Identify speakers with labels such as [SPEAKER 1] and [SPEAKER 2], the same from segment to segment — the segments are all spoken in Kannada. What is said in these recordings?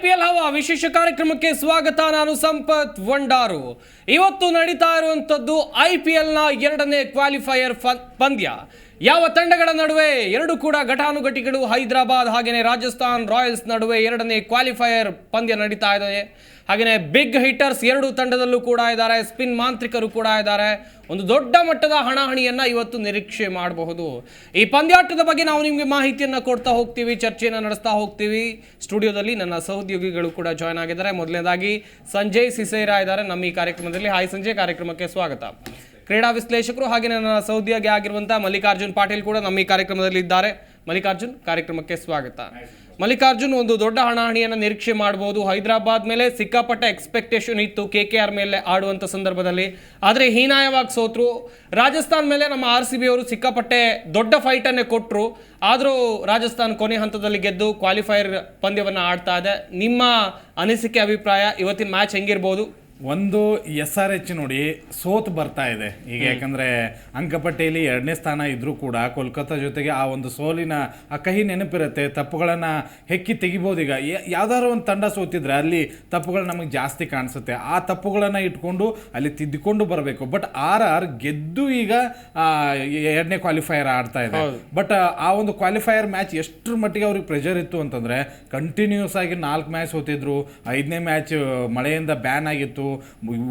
[SPEAKER 1] ಐಪಿಎಲ್ ಹವಾ ವಿಶೇಷ ಕಾರ್ಯಕ್ರಮಕ್ಕೆ ಸ್ವಾಗತ. ನಾನು ಸಂಪತ್ ವಂಡಾರು ಇವತ್ತು ನಡೀತಾ ಇರುವಂತದ್ದು ಐಪಿಎಲ್ನ ಎರಡನೇ ಕ್ವಾಲಿಫೈಯರ್ ಪಂದ್ಯ. ಯಾವ ತಂಡಗಳ ನಡುವೆ ಎರಡು ಕೂಡ ಘಟಾನುಘಟಿಗಳು ಹೈದರಾಬಾದ್ ಹಾಗೆಯೇ ರಾಜಸ್ಥಾನ್ ರಾಯಲ್ಸ್ ನಡುವೆ ಎರಡನೇ ಕ್ವಾಲಿಫೈಯರ್ ಪಂದ್ಯ ನಡೀತಾ ಇದೆ. ಹಾಗೆಯೇ ಬಿಗ್ ಹಿಟ್ಟರ್ಸ್ ಎರಡು ತಂಡದಲ್ಲೂ ಕೂಡ ಇದ್ದಾರೆ, ಸ್ಪಿನ್ ಮಾಂತ್ರಿಕರು ಕೂಡ ಇದ್ದಾರೆ. ಒಂದು ದೊಡ್ಡ ಮಟ್ಟದ ಹಣಾಹಣಿಯನ್ನು ಇವತ್ತು ನಿರೀಕ್ಷೆ ಮಾಡಬಹುದು. ಈ ಪಂದ್ಯಾಟದ ಬಗ್ಗೆ ನಾವು ನಿಮಗೆ ಮಾಹಿತಿಯನ್ನು ಕೊಡ್ತಾ ಹೋಗ್ತೀವಿ, ಚರ್ಚೆಯನ್ನು ನಡೆಸ್ತಾ ಹೋಗ್ತೀವಿ. ಸ್ಟುಡಿಯೋದಲ್ಲಿ ನನ್ನ ಸಹೋದ್ಯೋಗಿಗಳು ಕೂಡ ಜಾಯ್ನ್ ಆಗಿದ್ದಾರೆ. ಮೊದಲನೇದಾಗಿ ಸಂಜಯ್ ಸಿಸೇರಾ ಇದ್ದಾರೆ. ನಮ್ಮ ಈ ಕಾರ್ಯಕ್ರಮದಲ್ಲಿ ಹಾಯ್ ಸಂಜಯ್, ಕಾರ್ಯಕ್ರಮಕ್ಕೆ ಸ್ವಾಗತ. ಕ್ರೀಡಾ ವಿಶ್ಲೇಷಕರು ಹಾಗೆ ನನ್ನ ಸಹೋದ್ಯೋಗಿ ಆಗಿರುವಂತಹ ಮಲ್ಲಿಕಾರ್ಜುನ್ ಪಾಟೀಲ್ ಕೂಡ ನಮ್ಮ ಈ ಕಾರ್ಯಕ್ರಮದಲ್ಲಿ ಇದ್ದಾರೆ. ಮಲ್ಲಿಕಾರ್ಜುನ್, ಕಾರ್ಯಕ್ರಮಕ್ಕೆ ಸ್ವಾಗತ. ಮಲ್ಲಿಕಾರ್ಜುನ್, ಒಂದು ದೊಡ್ಡ ಹಣಾಹಣಿಯನ್ನು ನಿರೀಕ್ಷೆ ಮಾಡಬಹುದು ಹೈದರಾಬಾದ್ ಮೇಲೆ ಸಿಕ್ಕಾಪಟ್ಟೆ ಎಕ್ಸ್ಪೆಕ್ಟೇಷನ್ ಇತ್ತು ಕೆ ಕೆ ಆರ್ ಮೇಲೆ ಆಡುವಂಥ ಸಂದರ್ಭದಲ್ಲಿ. ಆದರೆ ಹೀನಾಯವಾಗಿ ಸೋತರು. ರಾಜಸ್ಥಾನ್ ಮೇಲೆ ನಮ್ಮ ಆರ್ ಸಿ ಬಿ ಅವರು ಸಿಕ್ಕಾಪಟ್ಟೆ ದೊಡ್ಡ ಫೈಟನ್ನೇ ಕೊಟ್ಟರು ಆದರೂ ರಾಜಸ್ಥಾನ್ ಕೊನೆ ಹಂತದಲ್ಲಿ ಗೆದ್ದು ಕ್ವಾಲಿಫೈಯರ್ ಪಂದ್ಯವನ್ನು ಆಡ್ತಾ ಇದೆ. ನಿಮ್ಮ ಅನಿಸಿಕೆ, ಅಭಿಪ್ರಾಯ ಇವತ್ತಿನ ಮ್ಯಾಚ್ ಹೆಂಗಿರ್ಬೋದು?
[SPEAKER 2] ಒಂದು ಎಸ್ ಆರ್ ಎಚ್ ನೋಡಿ ಸೋತ್ ಬರ್ತಾ ಇದೆ. ಈಗ ಯಾಕಂದ್ರೆ ಅಂಕಪಟ್ಟಿಯಲ್ಲಿ ಎರಡನೇ ಸ್ಥಾನ ಇದ್ರೂ ಕೂಡ ಕೋಲ್ಕತ್ತಾ ಜೊತೆಗೆ ಆ ಒಂದು ಸೋಲಿನ ಆ ಕಹಿ ನೆನಪಿರುತ್ತೆ. ತಪ್ಪುಗಳನ್ನ ಹೆಕ್ಕಿ ತೆಗಿಬೋದು ಈಗ. ಯಾವ್ದಾದ್ರು ಒಂದು ತಂಡ ಸೋತಿದ್ರೆ ಅಲ್ಲಿ ತಪ್ಪುಗಳು ನಮಗೆ ಜಾಸ್ತಿ ಕಾಣಿಸುತ್ತೆ. ಆ ತಪ್ಪುಗಳನ್ನ ಇಟ್ಕೊಂಡು ಅಲ್ಲಿ ತಿದ್ದಿಕೊಂಡು ಬರಬೇಕು. ಬಟ್ ಆರ್ ಆರ್ ಗೆದ್ದು ಈಗ ಎರಡನೇ ಕ್ವಾಲಿಫೈಯರ್ ಆಡ್ತಾ ಇದೆ. ಬಟ್ ಆ ಒಂದು ಕ್ವಾಲಿಫೈಯರ್ ಮ್ಯಾಚ್ ಎಷ್ಟರ ಮಟ್ಟಿಗೆ ಅವ್ರಿಗೆ ಪ್ರೆಷರ್ ಇತ್ತು ಅಂತಂದ್ರೆ ಕಂಟಿನ್ಯೂಸ್ ಆಗಿ ನಾಲ್ಕು ಮ್ಯಾಚ್ ಸೋತಿದ್ರು. ಐದನೇ ಮ್ಯಾಚ್ ಮಳೆಯಿಂದ ಬ್ಯಾನ್ ಆಗಿತ್ತು.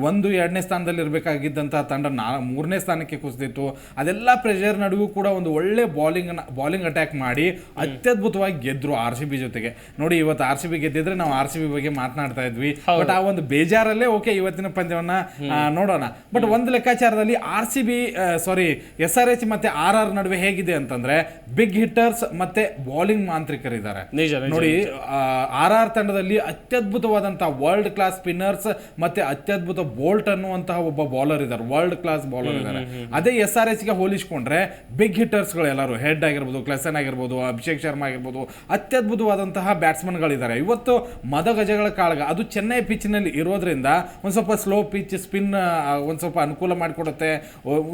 [SPEAKER 2] ಒಂದು ಎರಡನೇ ಸ್ಥಾನದಲ್ಲಿ ಇರಬೇಕಾಗಿದ್ದಂಥ ತಂಡ ನಾ ಮೂರನೇ ಸ್ಥಾನಕ್ಕೆ ಕುಸಿದಿತ್ತು. ಅದೆಲ್ಲ ಪ್ರೆಷರ್ ನಡುವೆ ಕೂಡ ಒಂದು ಒಳ್ಳೆ ಬಾಲಿಂಗ್ ಬಾಲಿಂಗ್ ಅಟ್ಯಾಕ್ ಮಾಡಿ ಅತ್ಯದ್ಭುತವಾಗಿ ಗೆದ್ರು ಆರ್ ಸಿ ಬಿ ಜೊತೆಗೆ. ನೋಡಿ ಇವತ್ತು ಆರ್ ಸಿ ಬಿ ಗೆದ್ದಿದ್ರೆ ನಾವು ಆರ್ ಸಿ ಬಿ ಬಗ್ಗೆ ಮಾತನಾಡ್ತಾ ಇದ್ವಿ. ಬಟ್ ಆ ಒಂದು ಬೇಜಾರಲ್ಲೇ ಓಕೆ ಇವತ್ತಿನ ಪಂದ್ಯವನ್ನ ನೋಡೋಣ. ಬಟ್ ಒಂದು ಲೆಕ್ಕಾಚಾರದಲ್ಲಿ R C B sorry S R H ಮತ್ತೆ ಆರ್ ಆರ್ ನಡುವೆ ಹೇಗಿದೆ ಅಂತಂದ್ರೆ ಬಿಗ್ ಹಿಟ್ಟರ್ಸ್ ಮತ್ತೆ ಬೌಲಿಂಗ್ ಮಾಂತ್ರಿಕರಿದ್ದಾರೆ. ನೋಡಿ ಆರ್ ಆರ್ ತಂಡದಲ್ಲಿ ಅತ್ಯದ್ಭುತವಾದಂತಹ ವರ್ಲ್ಡ್ ಕ್ಲಾಸ್ ಸ್ಪಿನ್ನರ್ಸ್ ಮತ್ತೆ ಅತ್ಯದ್ಭುತ ಬೋಲ್ಟ್ ಅನ್ನುವಂತಹ ಒಬ್ಬ ಬೌಲರ್ ಇದ್ದಾರೆ. ವರ್ಲ್ಡ್ ಕ್ಲಾಸ್ ಬೌಲರ್ ಇದ್ದಾರೆ. ಅದೇ ಎಸ್ ಆರ್ ಎಸ್ಗೆ ಹೋಲಿಸಿಕೊಂಡ್ರೆ ಬಿಗ್ ಹಿಟ್ಟರ್ಸ್ಗಳು ಎಲ್ಲರೂ ಹೆಡ್ ಆಗಿರ್ಬೋದು ಕ್ಲೆಸನ್ ಆಗಿರ್ಬೋದು ಅಭಿಷೇಕ್ ಶರ್ಮಾ ಆಗಿರ್ಬೋದು ಅತ್ಯದ್ಭುತವಾದಂತಹ ಬ್ಯಾಟ್ಸ್ಮನ್ ಗಳಿದ್ದಾರೆ ಇವತ್ತು ಮದಗಜಗಳ ಕಾಳಗ ಅದು ಚೆನ್ನೈ ಪಿಚ್ನಲ್ಲಿ ಇರೋದ್ರಿಂದ ಒಂದ್ ಸ್ವಲ್ಪ ಸ್ಲೋ ಪಿಚ್ ಸ್ಪಿನ್ ಒಂದ್ ಸ್ವಲ್ಪ ಅನುಕೂಲ ಮಾಡಿಕೊಡುತ್ತೆ.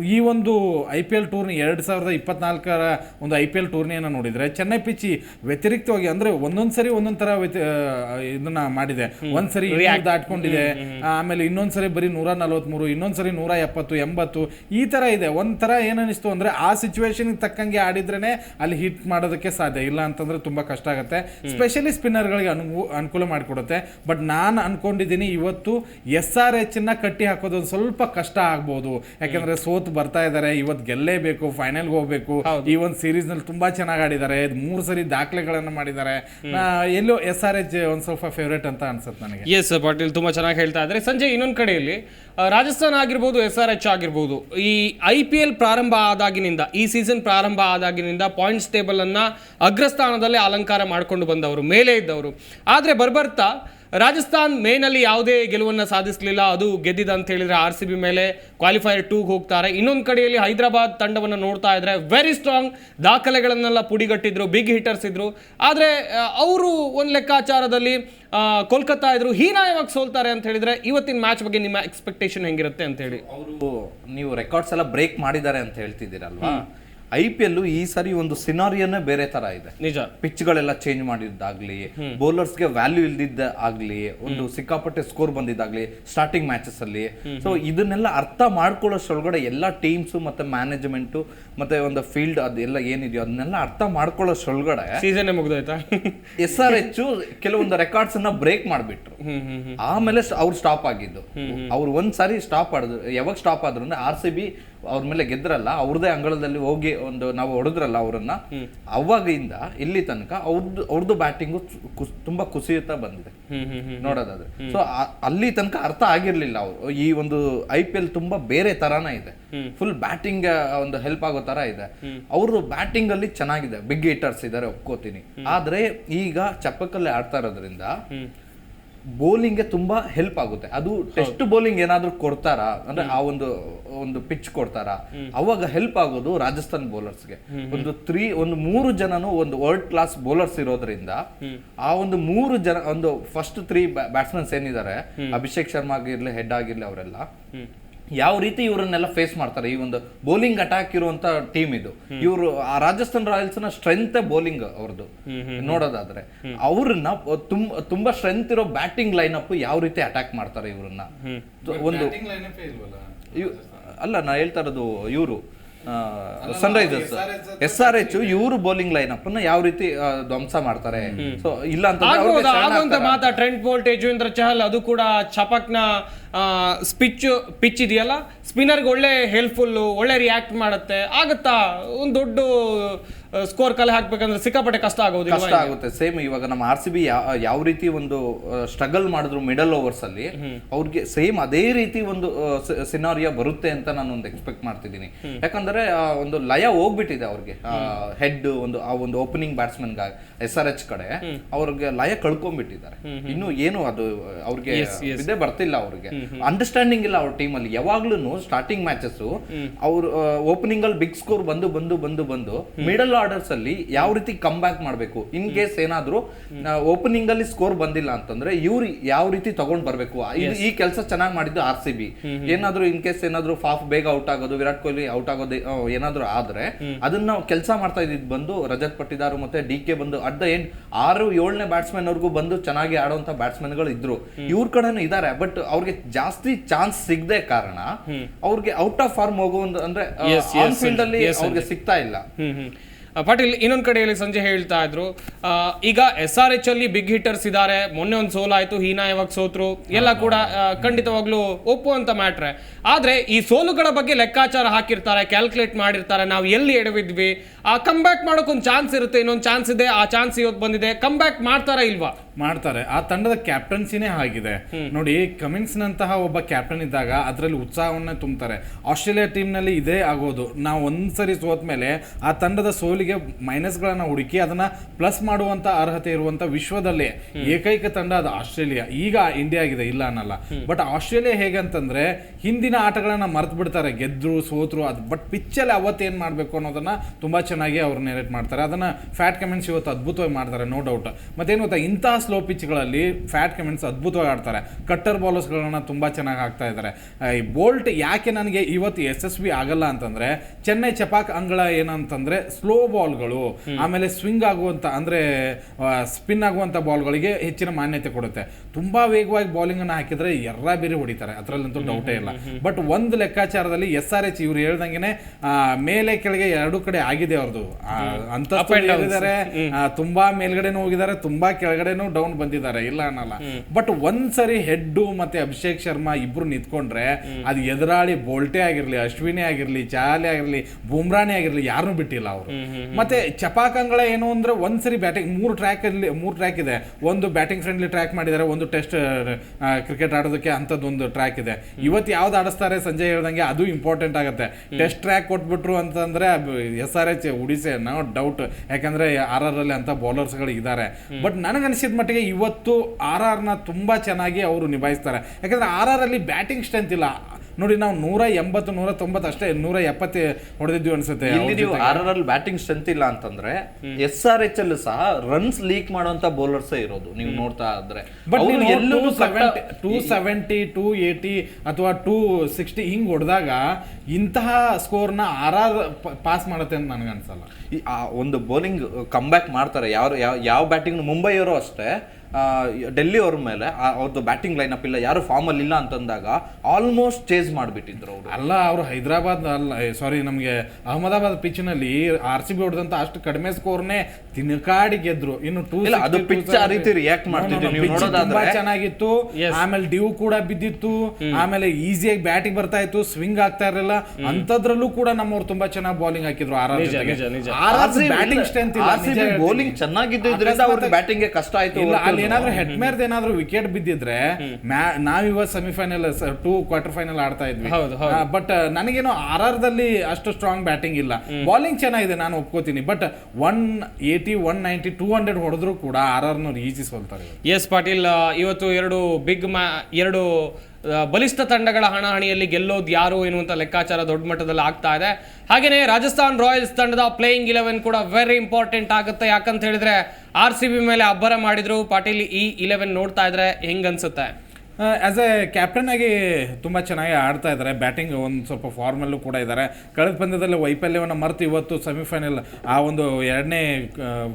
[SPEAKER 2] ಈ ಒಂದು ಐ ಪಿ ಎಲ್ ಟೂರ್ನಿ ಎರಡ್ ಸಾವಿರದ ಇಪ್ಪತ್ನಾಲ್ಕರ ಒಂದು ಐ ಪಿ ಎಲ್ ಟೂರ್ನಿಯನ್ನು ನೋಡಿದ್ರೆ ಚೆನ್ನೈ ಪಿಚ್ ವ್ಯತಿರಿಕ್ತವಾಗಿ ಅಂದ್ರೆ ಒಂದೊಂದ್ ಸರಿ ಒಂದೊಂದ್ ಆ, ಇದನ್ನ ಮಾಡಿದೆ. ಒಂದ್ಸರಿ ಸರಿ ದಾಟ್ಕೊಂಡಿದೆ. ಆಮೇಲೆ ಇನ್ನೊಂದ್ ಸರಿ ಬರೀ ನೂರ ನಲ್ವತ್ತ್ಮೂರು ಇನ್ನೊಂದ್ ಸರಿ ನೂರ ಎಪ್ಪತ್ತು ಎಂಬತ್ತು ಈ ತರ ಇದೆ. ಒಂಥರ ಏನಿಸ್ತು ಅಂದ್ರೆ ಆ ಸಿಚುವೇಶನ್ಗೆ ತಕ್ಕಂಗೆ ಆಡಿದ್ರೇ ಅಲ್ಲಿ ಹಿಟ್ ಮಾಡೋದಕ್ಕೆ ಸಾಧ್ಯ. ಇಲ್ಲ ಅಂತಂದ್ರೆ ತುಂಬಾ ಕಷ್ಟ ಆಗುತ್ತೆ. ಸ್ಪೆಷಲಿ ಸ್ಪಿನ್ನರ್ಗಳಿಗೆ ಅನು ಅನುಕೂಲ ಮಾಡಿಕೊಡುತ್ತೆ. ಬಟ್ ನಾನು ಅಂದ್ಕೊಂಡಿದ್ದೀನಿ ಇವತ್ತು ಎಸ್ ಆರ್ ಎಚ್ನ ಕಟ್ಟಿ ಹಾಕೋದು ಒಂದು ಸ್ವಲ್ಪ ಕಷ್ಟ ಆಗ್ಬೋದು. ಯಾಕಂದ್ರೆ ಸೋತ್ ಬರ್ತಾ ಇದ್ದಾರೆ ಇವತ್ತು ಗೆಲ್ಲೇಬೇಕು ಫೈನಲ್ಗೆ ಹೋಗಬೇಕು. ಈ ಒಂದು ಸೀರೀಸ್ನಲ್ಲಿ ತುಂಬಾ ಚೆನ್ನಾಗಿ ಆಡಿದ್ದಾರೆ. ಮೂರು ಸರಿ ದಾಖಲೆಗಳನ್ನು ಮಾಡಿದ್ದಾರೆ. ಎಲ್ಲೋ ಎಸ್ ಆರ್ ಎಚ್ ಒಂದು ಸ್ವಲ್ಪ ಫೇವ್ರೇಟ್ ಅಂತ ಅನ್ಸುತ್ತೆ ನನಗೆ.
[SPEAKER 1] ಎಸ್ ಪಾಟೀಲ್ ತುಂಬಾ ಚೆನ್ನಾಗಿ ಹೇಳ್ತಾ ಇದ್ದಾರೆ. ಸಂಜೆ ಇನ್ನೊಂದು ಕಡೆಯಲ್ಲಿ ರಾಜಸ್ಥಾನ ಆಗಿರ್ಬೋದು ಎಸ್ ಆರ್ ಎಚ್ ಆಗಿರ್ಬೋದು, ಈ ಐ ಪಿ ಎಲ್ ಪ್ರಾರಂಭ ಆದಾಗಿನಿಂದ, ಈ ಸೀಸನ್ ಪ್ರಾರಂಭ ಆದಾಗಿನಿಂದ ಪಾಯಿಂಟ್ಸ್ ಟೇಬಲನ್ನು ಅಗ್ರಸ್ಥಾನದಲ್ಲೇ ಅಲಂಕಾರ ಮಾಡಿಕೊಂಡು ಬಂದವರು, ಮೇಲೆ ಇದ್ದವರು. ಆದರೆ ಬರ್ಬರ್ತಾ ರಾಜಸ್ಥಾನ್ ಮೇನಲ್ಲಿ ಯಾವುದೇ ಗೆಲುವನ್ನು ಸಾಧಿಸಲಿಲ್ಲ. ಅದು ಗೆದ್ದಿದೆ ಅಂತ ಹೇಳಿದ್ರೆ ಆರ್ ಸಿ ಬಿ ಮೇಲೆ ಕ್ವಾಲಿಫೈಯರ್ ಟೂಗೆ ಹೋಗ್ತಾರೆ. ಇನ್ನೊಂದು ಕಡೆಯಲ್ಲಿ ಹೈದರಾಬಾದ್ ತಂಡವನ್ನು ನೋಡ್ತಾ ಇದ್ರೆ ವೆರಿ ಸ್ಟ್ರಾಂಗ್ ದಾಖಲೆಗಳನ್ನೆಲ್ಲ ಪುಡಿಗಟ್ಟಿದ್ರು ಬಿಗ್ ಹಿಟರ್ಸ್ ಇದ್ರು. ಆದರೆ ಅವರು ಒಂದು ಲೆಕ್ಕಾಚಾರದಲ್ಲಿ ಕೋಲ್ಕತ್ತಾ ಇದ್ರು ಹೀನಾಯವಾಗಿ ಸೋಲ್ತಾರೆ ಅಂತ ಹೇಳಿದ್ರೆ ಇವತ್ತಿನ ಮ್ಯಾಚ್ ಬಗ್ಗೆ ನಿಮ್ಮ ಎಕ್ಸ್ಪೆಕ್ಟೇಷನ್ ಹೆಂಗಿರುತ್ತೆ ಅಂತ ಹೇಳಿ.
[SPEAKER 3] ಅವರು ನೀವು ರೆಕಾರ್ಡ್ಸ್ ಎಲ್ಲ ಬ್ರೇಕ್ ಮಾಡಿದ್ದಾರೆ ಅಂತ ಹೇಳ್ತಿದ್ದೀರಲ್ವಾ? ಐ ಪಿ ಎಲ್ ಈ ಸರಿ ಒಂದು ಸಿನಾರಿಯನ್ನೇ ಬೇರೆ ತರ ಇದೆ.
[SPEAKER 1] ನಿಜ.
[SPEAKER 3] ಪಿಚ್ ಗಳೆಲ್ಲ ಚೇಂಜ್ ಮಾಡಿದ್ದಾಗ್ಲಿ ಬೌಲರ್ಸ್ಗೆ ವ್ಯಾಲ್ಯೂ ಇಲ್ದಿದ್ದ ಆಗ್ಲಿ ಒಂದು ಸಿಕ್ಕಾಪಟ್ಟೆ ಸ್ಕೋರ್ ಬಂದಿದ್ದಾಗ್ಲಿ ಸ್ಟಾರ್ಟಿಂಗ್ ಮ್ಯಾಚಸ್ ಅಲ್ಲಿ ಸೊ ಇದನ್ನೆಲ್ಲ ಅರ್ಥ ಮಾಡ್ಕೊಳ್ಳೋಷ್ರೊಳಗಡೆ ಎಲ್ಲ ಟೀಮ್ಸ್ ಮತ್ತೆ ಮ್ಯಾನೇಜ್ಮೆಂಟ್ ಮತ್ತೆ ಒಂದು ಫೀಲ್ಡ್ ಅದೆಲ್ಲ ಏನಿದೆಯೋ ಅದನ್ನೆಲ್ಲ ಅರ್ಥ ಮಾಡ್ಕೊಳ್ಳೋಷ್ರೊಳಗಡೆ
[SPEAKER 1] ಸೀಸನ್ ಮುಗ್ದಾಯ್ತಾ?
[SPEAKER 3] ಎಸ್ ಆರ್ ಎಚ್ ಕೆಲವೊಂದು ರೆಕಾರ್ಡ್ಸ್ ಅನ್ನ ಬ್ರೇಕ್ ಮಾಡ್ಬಿಟ್ರು. ಆಮೇಲೆ ಅವ್ರು ಸ್ಟಾಪ್ ಆಗಿದ್ದು. ಅವ್ರು ಒಂದ್ಸಾರಿ ಸ್ಟಾಪ್ ಆಡಿದ್ರು ಯಾವಾಗ ಸ್ಟಾಪ್ ಆದ್ರು ಅಂದ್ರೆ ಆರ್ ಸಿ ಬಿ ಅವ್ರ ಮೇಲೆ ಗೆದ್ರಲ್ಲ ಅವ್ರದೇ ಅಂಗಳದಲ್ಲಿ ಹೋಗಿ ಒಂದು ನಾವು ಹೊಡೆದ್ರಲ್ಲ ಅವರನ್ನ ಅವಾಗಿಂದ ಇಲ್ಲಿ ತನಕ ಅವ್ರದ್ದು ಅವ್ರದ್ದು ಬ್ಯಾಟಿಂಗು ತುಂಬಾ ಕುಸಿಯುತ್ತಾ ಬಂದಿದೆ. ನೋಡೋದಾದ್ರೆ. ಸೊ ಅಲ್ಲಿ ತನಕ ಅರ್ಥ ಆಗಿರ್ಲಿಲ್ಲ ಅವ್ರು. ಈ ಒಂದು ಐ ಪಿ ಎಲ್ ತುಂಬಾ ಬೇರೆ ತರಾನ ಇದೆ. ಫುಲ್ ಬ್ಯಾಟಿಂಗ್ ಒಂದು ಹೆಲ್ಪ್ ಆಗೋ ತರ ಇದೆ. ಅವರು ಬ್ಯಾಟಿಂಗ್ ಅಲ್ಲಿ ಚೆನ್ನಾಗಿದೆ. ಬಿಗ್ ಹಿಟರ್ಸ್ ಇದಾರೆ ಒಪ್ಕೋತೀನಿ. ಆದ್ರೆ ಈಗ ಚಪ್ಪಕಲ್ಲಿ ಆಡ್ತಾ ಇರೋದ್ರಿಂದ ಬೌಲಿಂಗ್ ತುಂಬಾ ಹೆಲ್ಪ್ ಆಗುತ್ತೆ. ಅದು ಟೆಸ್ಟ್ ಬೌಲಿಂಗ್ ಏನಾದ್ರೂ ಕೊಡ್ತಾರಾ? ಅಂದ್ರೆ ಆ ಒಂದು ಒಂದು ಪಿಚ್ ಕೊಡ್ತಾರಾ? ಅವಾಗ ಹೆಲ್ಪ್ ಆಗೋದು ರಾಜಸ್ಥಾನ್ ಬೌಲರ್ಸ್ಗೆ ಒಂದು ತ್ರೀ ಒಂದು ಮೂರು ಜನನು ಒಂದು ವರ್ಲ್ಡ್ ಕ್ಲಾಸ್ ಬೌಲರ್ಸ್ ಇರೋದ್ರಿಂದ ಆ ಒಂದು ಮೂರು ಜನ ಒಂದು ಫಸ್ಟ್ ತ್ರೀ ಬ್ಯಾಟ್ಸ್ಮನ್ಸ್ ಏನಿದ್ದಾರೆ ಅಭಿಷೇಕ್ ಶರ್ಮಾ ಆಗಿರ್ಲಿ ಹೆಡ್ ಆಗಿರ್ಲಿ ಅವರೆಲ್ಲ ಯಾವ ರೀತಿ ಇವರನ್ನೆಲ್ಲ ಫೇಸ್ ಮಾಡ್ತಾರೆ? ಈ ಒಂದು ಬೌಲಿಂಗ್ ಅಟ್ಯಾಕ್ ಇರುವಂತ ಟೀಮ್ ಇದು. ಇವರು ಆ ರಾಜಸ್ಥಾನ್ ರಾಯಲ್ಸ್ನ ಸ್ಟ್ರೆಂತ್ ಬೌಲಿಂಗ್ ಅವ್ರದ್ದು ನೋಡೋದಾದ್ರೆ. ಅವ್ರನ್ನ ತುಂಬ ತುಂಬಾ ಸ್ಟ್ರೆಂತ್ ಇರೋ ಬ್ಯಾಟಿಂಗ್ ಲೈನ್ ಅಪ್ ಯಾವ ರೀತಿ ಅಟ್ಯಾಕ್ ಮಾಡ್ತಾರೆ ಇವ್ರನ್ನ? ಒಂದು ಅಲ್ಲ ನಾ ಹೇಳ್ತಾ ಇರೋದು ಇವರು. ಸನ್ರೈಸರ್ಸ್ ಎಸ್ ಆರ್ ಎಚ್ ಇವರು ಬೌಲಿಂಗ್ ಲೈನ್ ಅಪ್ ಯಾವ ರೀತಿ ಧ್ವಂಸ ಮಾಡ್ತಾರೆ. ಸೊ ಇಲ್ಲ ಅಂತ
[SPEAKER 1] ಮಾತಾ ಟ್ರೆಂಟ್ ಬೋಲ್ಟ್ ಯಜುವೇಂದ್ರ ಚಹಲ್ ಅದು ಕೂಡ ಚಪಕ್ನ ಸ್ಪಿಚ್ ಪಿಚ್ ಇದೆಯಲ್ಲ? ಸ್ಪಿನ್ನರ್ಗೆ ಒಳ್ಳೆ ಹೆಲ್ಪ್ಫುಲ್ಲು ಒಳ್ಳೆ ರಿಯಾಕ್ಟ್ ಮಾಡುತ್ತೆ. ಆಗುತ್ತಾ? ಒಂದು ದೊಡ್ಡ ಸ್ಕೋರ್ ಕಲೆ ಹಾಕ್ಬೇಕಂದ್ರೆ ಸಿಕ್ಕಾಪಟ್ಟೆ ಕಷ್ಟ ಆಗೋದು
[SPEAKER 3] ಕಷ್ಟ ಆಗುತ್ತೆ. ಸೇಮ್ ಇವಾಗ ನಮ್ಮ ಆರ್ ಸಿ ಬಿ ಯಾವ ರೀತಿ ಒಂದು ಸ್ಟ್ರಗಲ್ ಮಾಡಿದ್ರು ಮಿಡಲ್ ಓವರ್ಸ್ ಅಲ್ಲಿ ಅವ್ರಿಗೆ ಸೇಮ್ ಅದೇ ರೀತಿ ಒಂದು ಸಿನಾರಿಯಾ ಬರುತ್ತೆ ಅಂತ ನಾನು ಒಂದು ಎಕ್ಸ್ಪೆಕ್ಟ್ ಮಾಡ್ತಿದ್ದೀನಿ. ಯಾಕಂದ್ರೆ ಒಂದು ಲಯ ಹೋಗ್ಬಿಟ್ಟಿದೆ ಅವ್ರಿಗೆ. ಹೆಡ್ ಒಂದು ಆ ಒಂದು opening batsman S R H ಕಡೆ ಅವ್ರಿಗೆ ಲಯ ಕಳ್ಕೊಂಡ್ಬಿಟ್ಟಿದ್ದಾರೆ. ಇನ್ನು ಏನು ಅದು ಅವ್ರಿಗೆ ಇದೇ ಬರ್ತಿಲ್ಲ ಅವ್ರಿಗೆ. ಅಂಡರ್ಸ್ಟ್ಯಾಂಡಿಂಗ್ ಇಲ್ಲ ಅವ್ರ ಟೀಮ್ ಅಲ್ಲಿ. ಯಾವಾಗ್ಲೂ ಸ್ಟಾರ್ಟಿಂಗ್ ಮ್ಯಾಚಸ್ ಅವ್ರ ಓಪನಿಂಗ್ ಅಲ್ಲಿ ಬಿಗ್ ಸ್ಕೋರ್ ಬಂದು ಬಂದು ಬಂದು ಬಂದು ಮಿಡಲ್ ಆರ್ಡರ್ಸ್ ಅಲ್ಲಿ ಯಾವ ರೀತಿ ಕಮ್ ಬ್ಯಾಕ್ ಮಾಡಬೇಕು ಇನ್ ಕೇಸ್ ಏನಾದ್ರು ಓಪನಿಂಗ್ ಅಲ್ಲಿ ಸ್ಕೋರ್ ಬಂದಿಲ್ಲ ಅಂತಂದ್ರೆ ಇವ್ರು ಯಾವ ರೀತಿ ತಗೊಂಡ್ ಬರ್ಬೇಕು? ಈ ಕೆಲಸ ಚೆನ್ನಾಗಿ ಮಾಡಿದ್ದು ಆರ್ ಸಿ ಬಿ ಏನಾದ್ರು ಇನ್ ಕೇಸ್ ಏನಾದ್ರು ಫಾಫ್ ಬೇಗ ಔಟ್ ಆಗೋದು ವಿರಾಟ್ ಕೊಹ್ಲಿ ಔಟ್ ಆಗೋದು ಏನಾದರೂ ಆದ್ರೆ ಅದನ್ನ ಕೆಲಸ ಮಾಡ್ತಾ ಇದ್ದಿದ್ ಬಂದು ರಜತ್ ಪಟ್ಟಿದಾರ್ ಮತ್ತೆ ಡಿ ಕೆ ಬಂದು ಅಟ್ ದ ಎಂಡ್ ಆರು ಏಳನೇ ಬ್ಯಾಟ್ಸ್ಮನ್ ಅವ್ರಿಗೂ ಬಂದು ಚೆನ್ನಾಗಿ ಆಡುವಂತ ಬ್ಯಾಟ್ಸ್ಮನ್ಗಳು ಇದ್ರು ಇವ್ರ ಕಡೆನೂ ಇದಾರೆ ಬಟ್ ಅವ್ರಿಗೆ ಜಾಸ್ತಿ ಚಾನ್ಸ್ ಸಿಗದೆ ಕಾರಣ ಅವ್ರಿಗೆ ಔಟ್ ಆಫ್ ಫಾರ್ಮ್ ಹೋಗುವ ಅಂದ್ರೆ ಫೀಲ್ಡ್ ಅಲ್ಲಿ ಅವ್ರಿಗೆ ಸಿಗ್ತಾ ಇಲ್ಲ.
[SPEAKER 1] ಪಾಟೀಲ್ ಇನ್ನೊಂದು ಕಡೆಯಲ್ಲಿ ಸಂಜೆ ಹೇಳ್ತಾ ಇದ್ರು. ಈಗ ಎಸ್ ಆರ್ ಎಚ್ ಅಲ್ಲಿ ಬಿಗ್ ಹಿಟರ್ಸ್ ಇದ್ದಾರೆ ಮೊನ್ನೆ ಒಂದು ಸೋಲಾಯಿತು, ಹೀನಾ ಯಾವಾಗ ಸೋತ್ರು? ಎಲ್ಲ ಕೂಡ ಖಂಡಿತವಾಗ್ಲೂ ಒಪ್ಪುವಂತ ಮ್ಯಾಟ್ರೆ. ಆದ್ರೆ ಈ ಸೋಲುಗಳ ಬಗ್ಗೆ ಲೆಕ್ಕಾಚಾರ ಹಾಕಿರ್ತಾರೆ ಕ್ಯಾಲ್ಕುಲೇಟ್ ಮಾಡಿರ್ತಾರೆ. ನಾವು ಎಲ್ಲಿ ಎಡವಿದ್ವಿ? ಆ ಕಮ್ ಬ್ಯಾಕ್ ಮಾಡೋಕೆ ಒಂದು ಚಾನ್ಸ್ ಇರುತ್ತೆ, ಇನ್ನೊಂದು ಚಾನ್ಸ್ ಇದೆ, ಆ ಚಾನ್ಸ್ ಇವತ್ತು ಬಂದಿದೆ. ಕಮ್ ಬ್ಯಾಕ್ ಮಾಡ್ತಾರಾ ಇಲ್ವಾ?
[SPEAKER 2] ಮಾಡ್ತಾರೆ. ಆ ತಂಡದ ಕ್ಯಾಪ್ಟನ್ಸಿನೇ ಆಗಿದೆ. ನೋಡಿ ಕಮಿನ್ಸ್ ನಂತಹ ಒಬ್ಬ ಕ್ಯಾಪ್ಟನ್ ಇದ್ದಾಗ ಅದರಲ್ಲಿ ಉತ್ಸಾಹವನ್ನ ತುಂಬ್ತಾರೆ ಆಸ್ಟ್ರೇಲಿಯಾ ಟೀಮ್ನಲ್ಲಿ ಇದೇ ಆಗೋದು. ನಾವು ಒಂದ್ಸರಿ ಸೋತ ಮೇಲೆ ಆ ತಂಡದ ಸೋಲಿಗೆ ಮೈನಸ್ ಗಳನ್ನ ಹುಡುಕಿ ಅದನ್ನ ಪ್ಲಸ್ ಮಾಡುವಂತ ಅರ್ಹತೆ ಇರುವಂತ ವಿಶ್ವದಲ್ಲೇ ಏಕೈಕ ತಂಡ ಅದು ಆಸ್ಟ್ರೇಲಿಯಾ ಈಗ ಇಂಡಿಯಾ ಆಗಿದೆ ಇಲ್ಲ ಅನ್ನಲ್ಲ. ಬಟ್ ಆಸ್ಟ್ರೇಲಿಯಾ ಹೇಗಂತಂದ್ರೆ ಹಿಂದಿನ ಆಟಗಳನ್ನ ಮರೆತು ಬಿಡ್ತಾರೆ. ಗೆದ್ರು ಸೋತ್ರು ಅದು ಬಟ್ ಪಿಚ್ಚಲ್ಲಿ ಅವತ್ತೇನ್ ಮಾಡ್ಬೇಕು ಅನ್ನೋದನ್ನ ತುಂಬಾ ಚೆನ್ನಾಗಿ ಅವ್ರು ನೆರೆಟ್ ಮಾಡ್ತಾರೆ. ಅದನ್ನ ಫ್ಯಾಟ್ ಕಮೆಂಟ್ಸ್ ಇವತ್ತು ಅದ್ಭುತವಾಗಿ ಮಾಡ್ತಾರೆ ನೋ ಡೌಟ್ ಮತ್ತೇನು ಗೊತ್ತಾ? ಇಂತಹ ಸ್ಲೋ ಪಿಚ್ಗಳಲ್ಲಿ ಫ್ಯಾಟ್ ಕಮೆಂಟ್ಸ್ ಅದ್ಭುತವಾಗಿ ಆಡ್ತಾರೆ. ಕಟ್ಟರ್ ಬಾಲರ್ಸ್ಗಳನ್ನ ತುಂಬಾ ಚೆನ್ನಾಗಿ ಹಾಕ್ತಾ ಇದ್ದಾರೆ. ಈ ಬೋಲ್ಟ್ ಯಾಕೆ ನನಗೆ ಇವತ್ತು ಯಶಸ್ವಿ ಆಗಲ್ಲ ಅಂತಂದ್ರೆ ಚೆನ್ನೈ ಚಪಾಕ್ ಅಂಗಳ ಏನಂತಂದ್ರೆ ಸ್ಲೋ ಬಾಲ್ಗಳು ಆಮೇಲೆ ಸ್ವಿಂಗ್ ಆಗುವಂತ ಅಂದ್ರೆ ಸ್ಪಿನ್ ಆಗುವಂತ ಬಾಲ್ಗಳಿಗೆ ಹೆಚ್ಚಿನ ಮಾನ್ಯತೆ ಕೊಡುತ್ತೆ. ತುಂಬಾ ವೇಗವಾಗಿ ಬೌಲಿಂಗ್ ಅನ್ನ ಹಾಕಿದ್ರೆ ಎರ್ರ ಬೇರೆ ಹೊಡಿತಾರೆ. ಅದರಲ್ಲಂತೂ ಡೌಟೇ ಇಲ್ಲ. ಬಟ್ ಒಂದು ಲೆಕ್ಕಾಚಾರದಲ್ಲಿ ಎಸ್ ಆರ್ ಎಚ್ ಇವ್ರು ಹೇಳ್ದಂಗೆ ಮೇಲೆ ಕೆಳಗೆ ಎರಡು ಕಡೆ ಆಗಿದೆ ಅವ್ರದ್ದು ಅಂತ ತುಂಬಾ ಮೇಲ್ಗಡೆನೂ ಹೋಗಿದ್ದಾರೆ ತುಂಬಾ ಕೆಳಗಡೆನೂ ಡೌನ್ ಬಂದಿದ್ದಾರೆ ಇಲ್ಲ ಅನ್ನಲ್ಲ. ಬಟ್ ಒಂದ್ಸರಿ ಹೆಡ್ ಮತ್ತೆ ಅಭಿಷೇಕ್ ಶರ್ಮಾ ಇಬ್ರು ನಿಂತ್ಕೊಂಡ್ರೆ ಅದು ಎದುರಾಳಿ ಬೋಲ್ಟೆ ಆಗಿರ್ಲಿ ಅಶ್ವಿನಿ ಆಗಿರ್ಲಿ ಚಾಲೆ ಆಗಿರ್ಲಿ ಬುಮ್ರಾಣಿ ಆಗಿರ್ಲಿ ಯಾರನ್ನೂ ಬಿಟ್ಟಿಲ್ಲ ಅವರು. ಮತ್ತೆ ಚಪಾಕಂಗಳ ಏನು ಅಂದ್ರೆ ಒಂದ್ಸರಿ ಬ್ಯಾಟಿಂಗ್ ಮೂರು ಟ್ರ್ಯಾಕ್ ಅಲ್ಲಿ ಮೂರು ಟ್ರ್ಯಾಕ್ ಇದೆ. ಒಂದು ಬ್ಯಾಟಿಂಗ್ ಫ್ರೆಂಡ್ಲಿ ಟ್ರ್ಯಾಕ್ ಮಾಡಿದ್ದಾರೆ ಒಂದು ಟೆಸ್ಟ್ ಕ್ರಿಕೆಟ್ ಆಡೋದಕ್ಕೆ ಅಂತದೊಂದು ಟ್ರ್ಯಾಕ್ ಇದೆ. ಇವತ್ತು ಯಾವ್ದು ಆಡಿಸ್ತಾರೆ ಸಂಜೆ ಹೇಳ್ದಂಗೆ ಅದು ಇಂಪಾರ್ಟೆಂಟ್ ಆಗುತ್ತೆ. ಟೆಸ್ಟ್ ಟ್ರ್ಯಾಕ್ ಕೊಟ್ಬಿಟ್ರು ಅಂತಂದ್ರೆ ಎಸ್ ಆರ್ ಎಚ್ ಉಡಿಸೆ ನೋ ಡೌಟ್ ಯಾಕಂದ್ರೆ ಆರ್ ಆರ್ ಅಲ್ಲಿ ಅಂತ ಬೌಲರ್ಸ್ಗಳು ಇದ್ದಾರೆ. ಬಟ್ ನನಗನ್ಸಿದ ಮಟ್ಟಿಗೆ ಇವತ್ತು ಆರ್ ಆರ್ನ ತುಂಬ ಚೆನ್ನಾಗಿ ಅವರು ನಿಭಾಯಿಸ್ತಾರೆ. ಯಾಕಂದರೆ ಆರ್ ಆರಲ್ಲಿ ಬ್ಯಾಟಿಂಗ್ ಸ್ಟ್ರೆಂತ್ ಇಲ್ಲ. ನೋಡಿ ನಾವು ನೂರ ಎಂಬತ್ತು ನೂರ ತೊಂಬತ್ತು ಅಷ್ಟೇ ನೂರ ಎಪ್ಪತ್ತು ಹೊಡೆದಿದ್ವಿ ಅನ್ಸುತ್ತೆ
[SPEAKER 3] ಇಲ್ಲಿ ನೀವು
[SPEAKER 2] ಜೊತೆಗೆ.
[SPEAKER 3] ಆರ್ ಆರ್ ಅಲ್ಲಿ ಬ್ಯಾಟಿಂಗ್ ಸ್ಟ್ರೆಂತ್ ಇಲ್ಲ ಅಂತಂದ್ರೆ ಎಸ್ ಆರ್ ಎಚ್ ಅಲ್ಲಿ ಸಹ ರನ್ಸ್ ಲೀಕ್ ಮಾಡುವಂತ ಬೌಲರ್ಸ್ ಇರೋದು ನೀವು ನೋಡ್ತಾ ಇದ್ರೆ.
[SPEAKER 2] ಬಟ್
[SPEAKER 3] ಅವ್ರು ಎಲ್ಲೂ
[SPEAKER 2] ಟೂ ಸೆವೆಂಟಿ ಟೂ ಏಯ್ಟಿ ಅಥವಾ ಟೂ ಸಿಕ್ಸ್ಟಿ ಹಿಂಗ್ ಹೊಡೆದಾಗ ಇಂತಹ ಸ್ಕೋರ್ನ ಆರ್ ಆರ್ ಪಾಸ್ ಮಾಡುತ್ತೆ ಅಂತ ನನಗೆ ಅನ್ಸಲ್ಲ
[SPEAKER 3] ಈ ಆ ಒಂದು ಬೌಲಿಂಗ್ ಕಮ್ ಬ್ಯಾಕ್ ಮಾಡ್ತಾರೆ ಯಾವ ಯಾವ ಬ್ಯಾಟಿಂಗ್ ಬ್ಯಾಟಿಂಗ್ ಮುಂಬೈಯವರು ಅಷ್ಟೇ. ಡೆಲ್ಲಿ ಅವ್ರ ಮೇಲೆ ಅವ್ರದ್ದು ಬ್ಯಾಟಿಂಗ್ ಲೈನ್ ಅಪ್ ಇಲ್ಲ ಯಾರು ಫಾರ್ಮ್ ಅಲ್ಲಿ ಇಲ್ಲ ಅಂತಂದಾಗ ಆಲ್ಮೋಸ್ಟ್ ಚೇಸ್ ಮಾಡಿಬಿಟ್ಟಿದ್ರು ಅವರು.
[SPEAKER 2] ಅಲ್ಲ ಅವರು ಹೈದರಾಬಾದ್ ಅಲ್ಲ ಸಾರಿ ನಮಗೆ ಅಹಮದಾಬಾದ್ ಪಿಚ್ನಲ್ಲಿ ಆರ್ ಸಿ ಬಿ ಹೊಡೆದಂತ ಅಷ್ಟು ಕಡಿಮೆ ಸ್ಕೋರ್ನೇ ತಿನ್ಕಾಡಿ ಗೆದ್ರು. ಇನ್ನು ಟೂ
[SPEAKER 3] ಇಲ್ಲ, ಅದು ಪಿಚ್ ಆ ರೀತಿ ರಿಯಾಕ್ಟ್ ಮಾಡ್ತಿದ್ರು. ನೀವು ನೋಡೋದಾದ್ರೆ-
[SPEAKER 2] ತುಂಬಾ ಚೆನ್ನಾಗಿತ್ತು. ಆಮೇಲೆ ಡ್ಯೂ ಕೂಡ ಬಿದ್ದಿತ್ತು. ಆಮೇಲೆ ಈಸಿಯಾಗಿ ಬ್ಯಾಟಿಂಗ್ ಬರ್ತಾ ಇತ್ತು ಸ್ವಿಂಗ್ ಆಗ್ತಾ ಇರಲಿಲ್ಲ. ಅಂತದ್ರಲ್ಲೂ ಕೂಡ ನಮ್ಮವ್ರು ತುಂಬಾ ಚೆನ್ನಾಗಿ ಬೌಲಿಂಗ್ ಹಾಕಿದ್ರು ಆರ್. ಆರ್ ಬ್ಯಾಟಿಂಗ್ ಸ್ಟ್ರೆಂತ್ ಇಲ್ಲ
[SPEAKER 3] ಬೌಲಿಂಗ್ ಚೆನ್ನಾಗಿದ್ದು ಚೆನ್ನಾಗಿದ್ದರಿಂದ ಅವ್ರಿಗೆ ಬ್ಯಾಟಿಂಗ್ ಕಷ್ಟ ಆಯ್ತು
[SPEAKER 2] ಇಲ್ಲ ಅಲ್ಲಿ ಏನಾದ್ರೂ ಹೆಡ್ ಮೇರ್ದ್ ಏನಾದ್ರೂ ವಿಕೆಟ್ ಬಿದ್ದಿದ್ರೆ ನಾವಿವತ್ತು ಸೆಮಿಫೈನಲ್ ಟೂ ಕ್ವಾರ್ಟರ್ ಫೈನಲ್ ಆಡ್ತಾ ಇದ್ವಿ.
[SPEAKER 1] ಹೌದು,
[SPEAKER 2] ಬಟ್ ನನಗೇನೋ ಆರ್ ಆರ್ ದಲ್ಲಿ ಅಷ್ಟು ಸ್ಟ್ರಾಂಗ್ ಬ್ಯಾಟಿಂಗ್ ಇಲ್ಲ. ಬೌಲಿಂಗ್ ಚೆನ್ನಾಗಿದೆ ನಾನು ಒಪ್ಕೋತೀನಿ. But one eighty one ninety two hundred ಹೊಡೆದ್ರು ಕೂಡ ಆರ್ ಆರ್ ನವ್ರು ಈಜಿ ಸೋಲ್ತಾರೆ.
[SPEAKER 1] ಎಸ್ ಪಾಟೀಲ್ ಇವತ್ತು ಎರಡು ಬಿಗ್ ಮ್ಯಾ ಎರಡು ಬಲಿಷ್ಠ ತಂಡಗಳ ಹಣಾಹಣಿಯಲ್ಲಿ ಗೆಲ್ಲೋದು ಯಾರು ಎನ್ನುವಂಥ ಲೆಕ್ಕಾಚಾರ ದೊಡ್ಡ ಮಟ್ಟದಲ್ಲಿ ಆಗ್ತಾ ಇದೆ. ಹಾಗೆಯೇ ರಾಜಸ್ಥಾನ್ ರಾಯಲ್ಸ್ ತಂಡದ ಪ್ಲೇಯಿಂಗ್ ಇಲೆವೆನ್ ಕೂಡ ವೆರಿ ಇಂಪಾರ್ಟೆಂಟ್ ಆಗುತ್ತೆ. ಯಾಕಂತ ಹೇಳಿದ್ರೆ ಆರ್ ಸಿ ಬಿ ಮೇಲೆ ಅಬ್ಬರ ಮಾಡಿದ್ರು. ಪಾಟೀಲ್ ಈ ಇಲೆವೆನ್ ನೋಡ್ತಾ ಇದ್ರೆ ಹೆಂಗ್
[SPEAKER 2] ಆಸ್ ಎ ಕ್ಯಾಪ್ಟನ್ ಆಗಿ ತುಂಬ ಚೆನ್ನಾಗಿ ಆಡ್ತಾ ಇದ್ದಾರೆ. ಬ್ಯಾಟಿಂಗ್ ಒಂದು ಸ್ವಲ್ಪ ಫಾರ್ಮಲ್ಲೂ ಕೂಡ ಇದ್ದಾರೆ. ಕಳೆದ ಪಂದ್ಯದಲ್ಲಿ ವೈಫಲ್ಯವನ್ನು ಮರೆತು ಇವತ್ತು ಸೆಮಿಫೈನಲ್ ಆ ಒಂದು ಎರಡನೇ